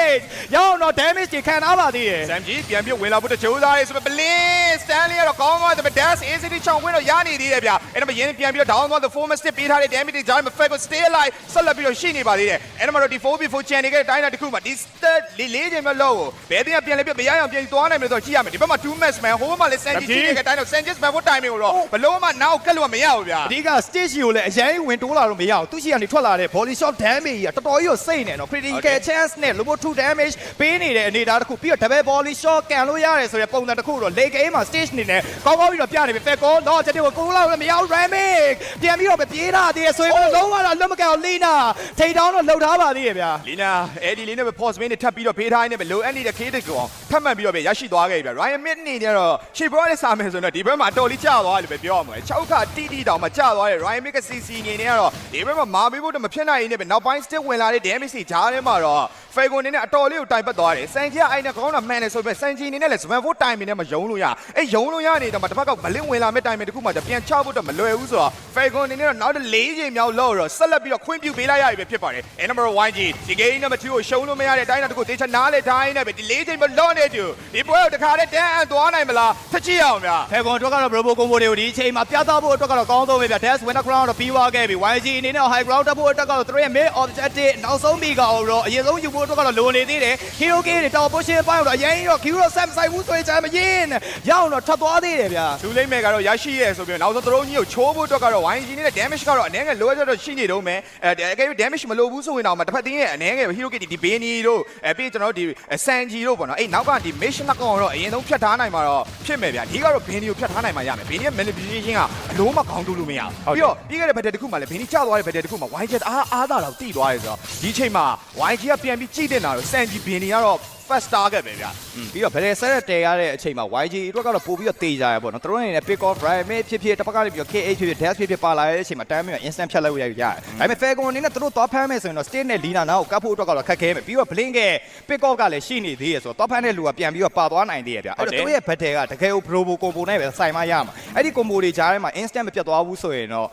ရောင်းတော့ damage တွေခံထားပါသေးတယ်စမ်ကြီးပြန်ပြီးဝင်လာဖို့တကြိုးစားရဲဆိုပေမဲ့ဘလင်းစတန်လီကတော့ကောင်းသွားတယ်ဒါပေမဲ့ dash ACD ချောင်းဝင်တော့ရနေသေးတယ်ဗျအဲ့ဒါမှရင်းပြန်ပြီးတော့ down သွား the former step ပေးထားတဲ့ damage တွေဂျားမှာ fake stay alive ဆက်လက်ပြီးတော့ရှိနေပါသေးတယ်အဲ့ဒါမှတော့ဒီ 4v4 channel ရဲ့တိုင်းတာတစ်ခုမှာဒီ step လေးလေးချိန်မဲ့လို့ဘယ်တင်ကပြန်လဲပြမရအောင်ပြန်သွားနိုင်မယ်ဆိုတော့ကြည့်ရမယ်ဒီဘက်မှာ two match man ဟိုဘက်မှာလည်း Sanji ကြီးရဲ့တိုင်းတော့ Sanji man ဖို့ timing ကိုတော့ဘလုံးမှနောက်ကက်လို့မရဘူးဗျာအဓိက stage ကိုလည်းအရင်ဝင်တိုးလာတော့မရအောင်သူရှိကနေထွက်လာတဲ့ volley shot damage ကြီးကတော်တော်ကြီးကိုစိတ်နေတော့ critical chance နဲ့ lobo 2 damage ပေးနေတဲ့အနေအထားတစ်ခုပြီးတော့ double volley shot ကန်လို့ရတယ်ဆိုတဲ့ပုံစံတစ်ခုတော့ late game မှာ stage အနေနဲ့ကောင်းကောင်းပြီးတော့ပြနေပြီ Falcon တော့ချက်တွေကိုကိုလာလို့မရဘူး Ramic ပြန်ပြီးတော့ပြေးတာသေးတယ်ဆိုရင်လုံးဝတော့လွတ်မကန်အောင် Lina ထိတ်တောင်းတော့လှုပ်ထားပါသေးရဲ့ဗျာလီနာအဲ့ဒီလေးနဲ့ပဲ pause main နဲ့ထပ်ပြီးတော့ဖေးထားရင်းနဲ့ပဲလိုအပ်နေတဲ့ K တစ်ကောင်ဖတ်မှန်ပြီးတော့ပဲရရှိသွားခဲ့ပြီဗျ Ryan Mid နေနေတော့ရှေ့ဘောနဲ့စာမယ်ဆိုတော့ဒီဘက်မှာတော်လေးကျသွားတယ်လို့ပဲပြောရမှာ6ခါတီတီတောင်မှကျသွားတယ် Ryan Mid က CC နေနေတော့ဒီဘက်မှာမာပေးဖို့တော့မဖြစ်နိုင်ရင်လည်းပဲနောက်ပိုင်း stick ဝင်လာတဲ့ damage တွေဂျားထဲမှာတော့ Falcon နေနဲ့အတော်လေးကိုတိုင်ပတ်သွားတယ်စန်ကြီးကအဲ့နဲ့ကောင်းတာမှန်တယ်ဆိုပေမဲ့စန်ကြီးနေနဲ့လည်း Swan 4 timing နဲ့မယုံလို့ရအဲ့ယုံလို့ရနေတော့မှတစ်ဖက်ကမလင်းဝင်လာမဲ့ timing တခုမှပြန်ချဖို့တော့မလွယ်ဘူးဆိုတော့ Falcon နေနဲ့တော့နောက်တစ်၄ချိန်မြောက်လို့တော့ဆက်လက်ပြီးတော့ခွင့်ပြုပေးလိုက်ရပြီဖြစ်ပါတယ် And number 1G ဒီ game number 2ကိုရှုံးလို့မရတဲ့အတိုင်းတော့တခုတေချာနားလေတိုင်းနဲ့ပဲဒီ၄ချိန်မလွတ်နေတူဒီပွဲကိုတခါတည်းတန်းအပ်သွားနိုင်မလားထကြည့်အောင်ဗျာဖဲကွန်အတွက်ကတော့ Robo Combo တွေကိုဒီအချိန်မှာပြသဖို့အတွက်ကတော့ကောင်းဆုံးပဲဗျ Dash Winner Crown တော့ပြီးသွားခဲ့ပြီ YG အနေနဲ့ High Ground တက်ဖို့အတွက်ကတော့သူတို့ရဲ့ main objective နောက်ဆုံးမိကောင်တော့အရင်ဆုံးယူဖို့အတွက်ကတော့လိုနေသေးတယ် Hero K တွေတောက် position ပိုင်းတော့အရင်တော့ Hero Sam ဆိုင်ဘူးဆိုရင်ချမ်းမရင်ရအောင်တော့ထွက်သွားသေးတယ်ဗျာသူလိမ့်မယ်ကတော့ရရှိရဲဆိုပြီးတော့နောက်ဆုံးသရုံးကြီးကိုချိုးဖို့အတွက်ကတော့ YG နဲ့ damage ကတော့အနေငယ်လိုအပ်ချက်တော့ရှိနေတော့မယ်အဲအကယ်၍ damage မလိုဘူးဆိုရင်တော့မှတစ်ဖက်တင်းရဲ့အနေငယ် hero kit ဒီ Beni တို့အဲပြီးကျွန်တော်တို့ဒီ Sanji တို့ပေါ့နော်အဲ့နောက်ကဒီ mission နှစ်ကောင်တော့အရင်ဆုံးဖြတ်ထားနိုင်မှာတော့ဖြစ်မယ်ဗျာဒီကတော့ Beni ကိုဖြတ်ထားနိုင်မှာရမယ် Beni ရဲ့ manipulation ကအလုံးမကောင်းတူလို့မရဘူးပြီးတော့ပြီးခဲ့တဲ့ battle တစ်ခုမှလည်း Beni ကျသွားတဲ့ battle တစ်ခုမှ YG အားအားသာတော့တိသွားရဲဆိုတော့ဒီချိန်မှာ YG ကပြန်ပြီးကြည့်တင်တာတော့ Sanji Beni ကတော့ first target ပဲဗျာပြီးတော့ဗလဲဆက်ရက်တဲရတဲ့အချိန်မှာ YG အတွက်ကတော့ပို့ပြီးတော့တေးကြရပေါ့နော်သူတို့အနေနဲ့ pick off right mid ဖြစ်ဖြစ်တစ်ပတ်ကနေပြီးတော့ KH ဖြစ်ဖြစ် dash ဖြစ်ဖြစ်ပါလာတဲ့အချိန်မှာ time မှာ instant ဖြတ်လိုက်ရရတယ်ဒါပေမဲ့ Falcon အနေနဲ့သူတို့သွားဖမ်းမယ်ဆိုရင်တော့ state နဲ့ Lina နာကိုကတ်ဖို့အတွက်ကတော့ခက်ခဲမယ်ပြီးတော့ blink ရဲ့ pick off ကလည်းရှိနေသေးရဆိုတော့သွားဖမ်းတဲ့လူကပြန်ပြီးတော့ပါသွားနိုင်သေးရဗျအဲ့တော့သူတို့ရဲ့ battle ကတကယ်ကို probo combo နဲ့ပဲဆိုင်မရမှာအဲ့ဒီ combo တွေကြားထဲမှာ instant မပြတ်သွားဘူးဆိုရင်တော့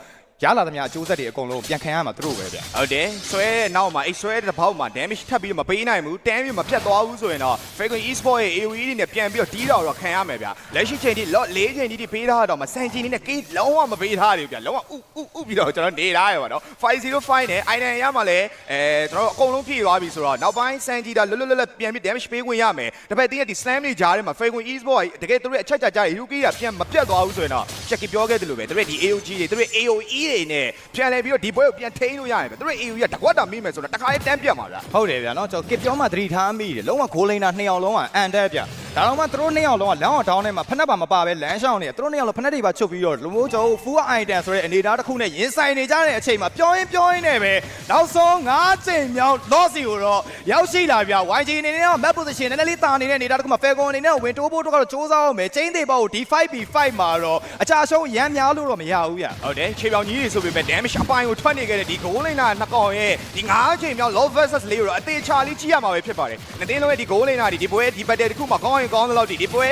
ရလာသမျှအကျိုးဆက်တွေအကုန်လုံးပြန်ခံရမှာသူတို့ပဲဗျဟုတ်တယ်ဆွဲတဲ့နောက်မှာအဲ့ဆွဲတဲ့တစ်ပေါက်မှာ damage ထပ်ပြီးတော့မပေးနိုင်ဘူး damage မဖြတ်သွားဘူးဆိုရင်တော့ Falcon Esport ရဲ့ AoE တွေနဲ့ပြန်ပြီးတော့တီးတော့တော့ခံရမယ်ဗျာလက်ရှိချိန်ထိ lot ၄ချိန်ထိပေးထားတော့မဆန်ချီနေနဲ့ကေးလုံးဝမပေးထားတယ်ဗျာလုံးဝဥဥဥပြီးတော့ကျွန်တော်နေထားရပါတော့505နဲ့ item ရမှာလဲအဲကျွန်တော်အကုန်လုံးဖြည့်သွားပြီဆိုတော့နောက်ပိုင်းဆန်ချီတာလွတ်လွတ်လပ်လပ်ပြန်ပြီး damage ပေးခွင့်ရမယ်တပတ်တင်းရဲ့ဒီ slam တွေကြားထဲမှာ Falcon Esport တကယ်သူတို့ရဲ့အချက်ကြကြရဲ့ Yuki ကပြန်မပြတ်သွားဘူးဆိုရင်တော့ Jackie ပြောခဲ့တယ်လို့ပဲသူတို့ဒီ AOG တွေသူတို့ AOE တွေနဲ့ပြန်လဲပြီးတော့ဒီပွဲကိုပြန်ထိန်းလို့ရတယ်ဗျသူတို့ AOE ကတကွက်တာမိမယ်ဆိုတော့တခါလေးတန်းပြတ်မှာဗျာဟုတ်တယ်ဗျာနော်ကျွန်တော်ကစ်ပြောမှသတိထားမိတယ်လုံးဝဂိုးလိန်တာနှစ်ယောက်လုံးကအန်တက်ဗျာဒါတော့မှသူတို့နှစ်ယောက်လုံးကလမ်းအောင်တောင်းထဲမှာဖက်နှက်ပါမပါပဲလမ်းရှောင်းနေသူတို့နှစ်ယောက်လုံးဖက်နှက်တွေပါချုပ်ပြီးတော့လူမျိုးကျော် full item ဆိုတဲ့အနေအထားတစ်ခုနဲ့ရင်ဆိုင်နေကြတဲ့အချိန်မှာပြောရင်ပြောရင်နဲ့ပဲနောက်ဆုံး၅ချိန်မြောက် loss ကိုတော့ရောက်ရှိလာဗျာ YG အနေနဲ့တော့ map position နည်းနည်းလေးတာနေတဲ့အနေအထားတစ်ခုမှာ Falcon အနေနဲ့ဝင်တိုးဖို့တော့ကတော့စူးစမ်းအောင်မယ်ချင်းသေးပေါ့ဒီ 5v5 မှာတော့အကြရှုံးရမ်းများလို့တော့မရဘူးဗျာဟုတ်တယ်ခြေပြောင်ကြီးတွေဆိုပေမဲ့ damage အပိုင်းကိုထွက်နေခဲ့တဲ့ဒီ goal line နာနှစ်ကောင်ရဲ့ဒီ9ချိန်မြောက် low versus လေးကိုတော့အသေးချာလေးကြည့်ရမှာပဲဖြစ်ပါတယ်။နှစ်သိန်းလုံးရဲ့ဒီ goal line နာဒီဒီပွဲဒီ battle တစ်ခုမှာကောင်းရင်ကောင်းသလောက်ဒီဒီပွဲ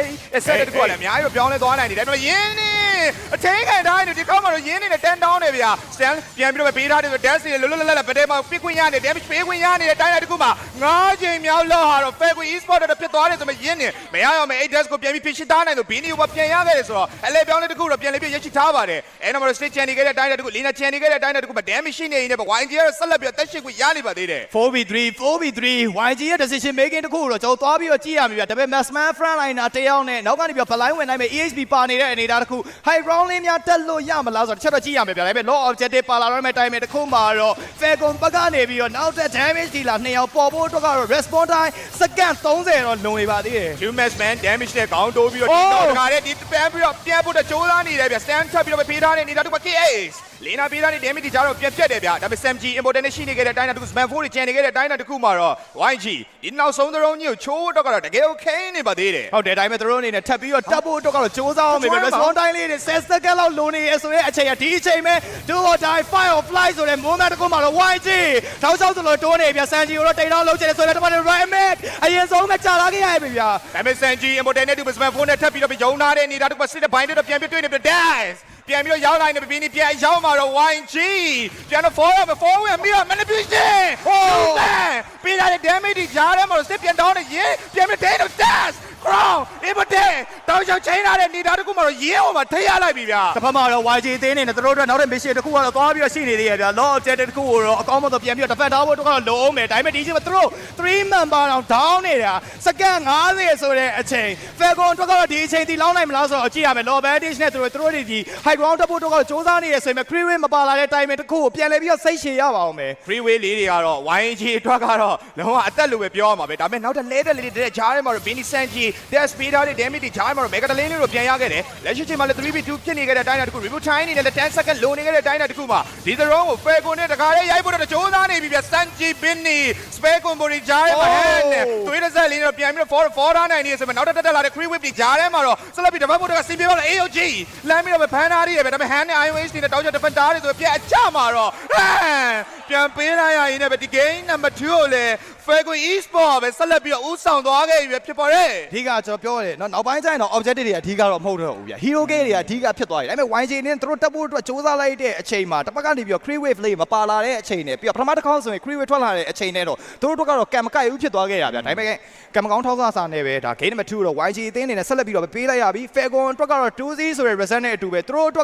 set တစ်ခုကလည်းအများကြီးပြောင်းလဲသွားနိုင်တယ်ဒါပေမဲ့ရင်းနေအချင်းခံထားနေဒီကောင်မှာတော့ရင်းနေနဲ့တန်တောင်းနေဗျာ stand ပြန်ပြီးတော့ပေးထားတယ်ဆို dance တွေလွတ်လွတ်လပ်လပ် battle မှာပြစ်ခွင့်ရနေ damage ပေးခွင့်ရနေတဲ့တိုင်းတစ်ခုမှာ9ချိန်မြောက်လောက်ဟာတော့ fair e-sport တော့ဖြစ်သွားတယ်ဆိုမှရင်းနေမရအောင်မယ်အဲ့ dance ကိုပြန်ပြီးဖြစ်ရှိထားနိုင်လို့ဘီနီကိုပြန်ရခဲ့တယ်ဆိုတော့အလဲပြောင်းလေးတစ်ခုတော့ပြန်လေးပြရရှိထားပါတယ်အဲ့နံပါတ်6 channel ခဲ့တဲ့အတိုင်းတစ်ခုလင်းနာ channel ခဲ့တဲ့အတိုင်းတစ်ခုမှာ damage ရှိနေရင်လည်း YG ကတော့ဆက်လက်ပြီးတော့တက်ရှိခွင့်ရနေပါသေးတယ် 4v3 4v3 YG ရဲ့ decision making တခုကိုတော့ကျွန်တော်သွားပြီးတော့ကြည့်ရမှာဗျာဒါပေမဲ့ Massman front liner တယောက်နဲ့နောက်ကနေပြီးတော့ blind ဝင်နိုင်မဲ့ EHP ပါနေတဲ့အနေအထားတခု high ground လေးများတက်လို့ရမလားဆိုတော့တစ်ချက်တော့ကြည့်ရမယ်ဗျာဒါပေမဲ့ low objective ပါလာတော့မဲ့ time တစ်ခုမှာတော့ Falcon ဘက်ကနေပြီးတော့နောက်ထပ် damage dealer နှစ်ယောက်ပေါ်ဖို့အတွက်ကတော့ response time စက္ကန့်30တော့လွန်နေပါသေးတယ် Two match man damage နဲ့ခေါင်းတိုးပြီးတော့ဒီတော့တခါတည်းဒီပြန်ပြီးတော့ပြန်ဖို့တော့ကြိုးစားနေတယ်ဗျ stand ထပ်ပြီးတော့ပေးထားတဲ့နေတာတို့က KS လင်းနာပေးတာနေ damage ကြားတော့ပြန်ပြတ်တယ်ဗျာဒါပေမဲ့ SMG important နဲ့ရှိနေခဲ့တဲ့အတိုင်းအတာတစ်ခု span 4တွေကျန်နေခဲ့တဲ့အတိုင်းအတာတစ်ခုမှာတော့ YG ဒီနောက်ဆုံးသလုံးကြီးကိုချိုးတော့ကတော့တကယ်ကိုခိန်းနေပါသေးတယ်ဟုတ်တယ်ဒါပေမဲ့သူတို့အနေနဲ့ထပ်ပြီးတော့တပ်ဖို့အတွက်ကတော့စူးစမ်းအောင်မယ်စူးစမ်းပါ response time လေးတွေ10 second လောက်လိုနေရဆိုရဲအချိန်ကဒီအချိန်ပဲ do or die fire or fly ဆိုတဲ့ moment တစ်ခုမှတော့ YG ထောက်ချောက်စလို့တိုးနေပြန်စန်ဂျီကိုတော့တိတ်တော့လုံးချင်တယ်ဆိုတော့တမန် right mid အရင်ဆုံးပဲကြာလာခဲ့ရပြီဗျာဒါပေမဲ့ SMG important နဲ့ဒီ span 4နဲ့ထပ်ပြီးတော့ယုံနာတဲ့နေတာတစ်ခုစစ်တဲ့ဘိုင်းတွေတော့ပြန်ပြတွေ့နေပြီ dance ပြန်ပြီးတော့ရောက်လာနေပြီနီပြန်ရောက်มาတော့ YG ပြန်တော့ fall ရမယ် fall ဝင်ပြီးတော့ manipulation ဟိုးပေးထားတဲ့ damage တွေကြားထဲမှာတော့စစ်ပြန်တောင်းနေရင်ပြန်ပြီး dance dance crown important တောင်းချောင်းချိန်ထားတဲ့နေတာတစ်ခုမှာတော့ရင်းဟိုမှာထိရလိုက်ပြီဗျာတစ်ဖက်မှာတော့ YG အသေးနေတယ်သူတို့အတွက်နောက်တဲ့ mission တစ်ခုကတော့သွားပြီးတော့ရှိနေသေးရဲ့ဗျာ law objective တစ်ခုကိုတော့အကောင်းမဆုံးပြန်ပြီးတော့တစ်ဖက်ထားဖို့တော့ကတော့လိုအောင်မယ်ဒါပေမဲ့ဒီချိန်မှာသူတို့3 member တောင် down နေတာစက္ကန့်90ဆိုတဲ့အချိန် Falcon အတွက်ကတော့ဒီအချိန်ဒီလောင်းနိုင်မလားဆိုတော့ကြည့်ရမယ် law advantage နဲ့သူတို့သူတို့တွေဒီ high ground တက်ဖို့တော့ကတော့စူးစမ်းနေရဆိုရင် Crewin မပါလာတဲ့ timing တစ်ခုကိုပြန်လဲပြီးတော့စိတ်ရှည်ရပါအောင်မယ် freeway လေးတွေကတော့ YG အတွက်ကတော့လုံးဝအသက်လိုပဲပြောရမှာပဲဒါပေမဲ့နောက်ထပ်လဲတဲ့လေးတွေကြားထဲမှာတော့ Benny Sanji dash speed ထားတဲ့ damage တွေကြားထဲမှာတော့ Mega Lane လေးတို့ပြန်ရခဲ့တယ်လက်ရှိချိန်မှာလည်း 3v2 ဖြစ်နေခဲ့တဲ့အတိုင်းအတာတစ်ခု reboot time နေလည်း10 second လိုနေခဲ့တဲ့အတိုင်းအတာတစ်ခုမှာဒီ drone ကို Falcon နဲ့တခါလေးရိုက်ဖို့တော့ကြိုးစားနေပြီဗျ Sanji Benny Spare Combo တွေကြားထဲမှာဟဲ့နဲ့သွေးတစ်ဆက်လေးနဲ့ပြန်ပြီးတော့ for for ထားနိုင်နေဆိုမှနောက်ထပ်တက်လာတဲ့ Cree Whip တွေကြားထဲမှာတော့ဆက်လက်ပြီး double board ကစင်ပြေပါလား AOG လမ်းပြီးတော့ဖမ်းထားသေးတယ်ဗျဒါပေမဲ့ hand နဲ့ iOS တွေနဲ့တောက်ချက် defender တွေဆိုပြက်အချမှာတော့ဟမ်ပြန်ပေးလိုက်ရရင်လည်းပဲဒီ game number 2ကိုလည်း Falcon Esport ပဲဆက်လက်ပြီးတော့ဦးဆောင်သွားခဲ့ပြီဖြစ်ပါတယ်အဓိကကျွန်တော်ပြောရတယ်နော်နောက်ပိုင်းကျရင်တော့ objective တွေအဓိကတော့မဟုတ်တော့ဘူးဗျာ hero game တွေကအဓိကဖြစ်သွားတယ်ဒါပေမဲ့ YG နဲ့သူတို့တက်ဖို့အတွက်စူးစမ်းလိုက်တဲ့အချိန်မှာတစ်ပတ်ကနေပြီးတော့ Cree Wave လေးမပါလာတဲ့အချိန်နဲ့ပြီးတော့ပထမတစ်ခေါက်ဆိုရင် Cree Wave ထွက်လာတဲ့အချိန်နဲ့တော့သူတို့တို့ကတော့ကံမကိုက်ဘူးဖြစ်သွားခဲ့ရဗျာဒါပေမဲ့ကံမကောင်းထောက်စားစာနဲ့ပဲဒါ game number 2တော့ YG အသင်းအနေနဲ့ဆက်လက်ပြီးတော့ပေးလိုက်ရပြီ Falcon အတွက်ကတော့ 2Z ဆိုတဲ့ result နဲ့အတူပဲသူတို့အတွက်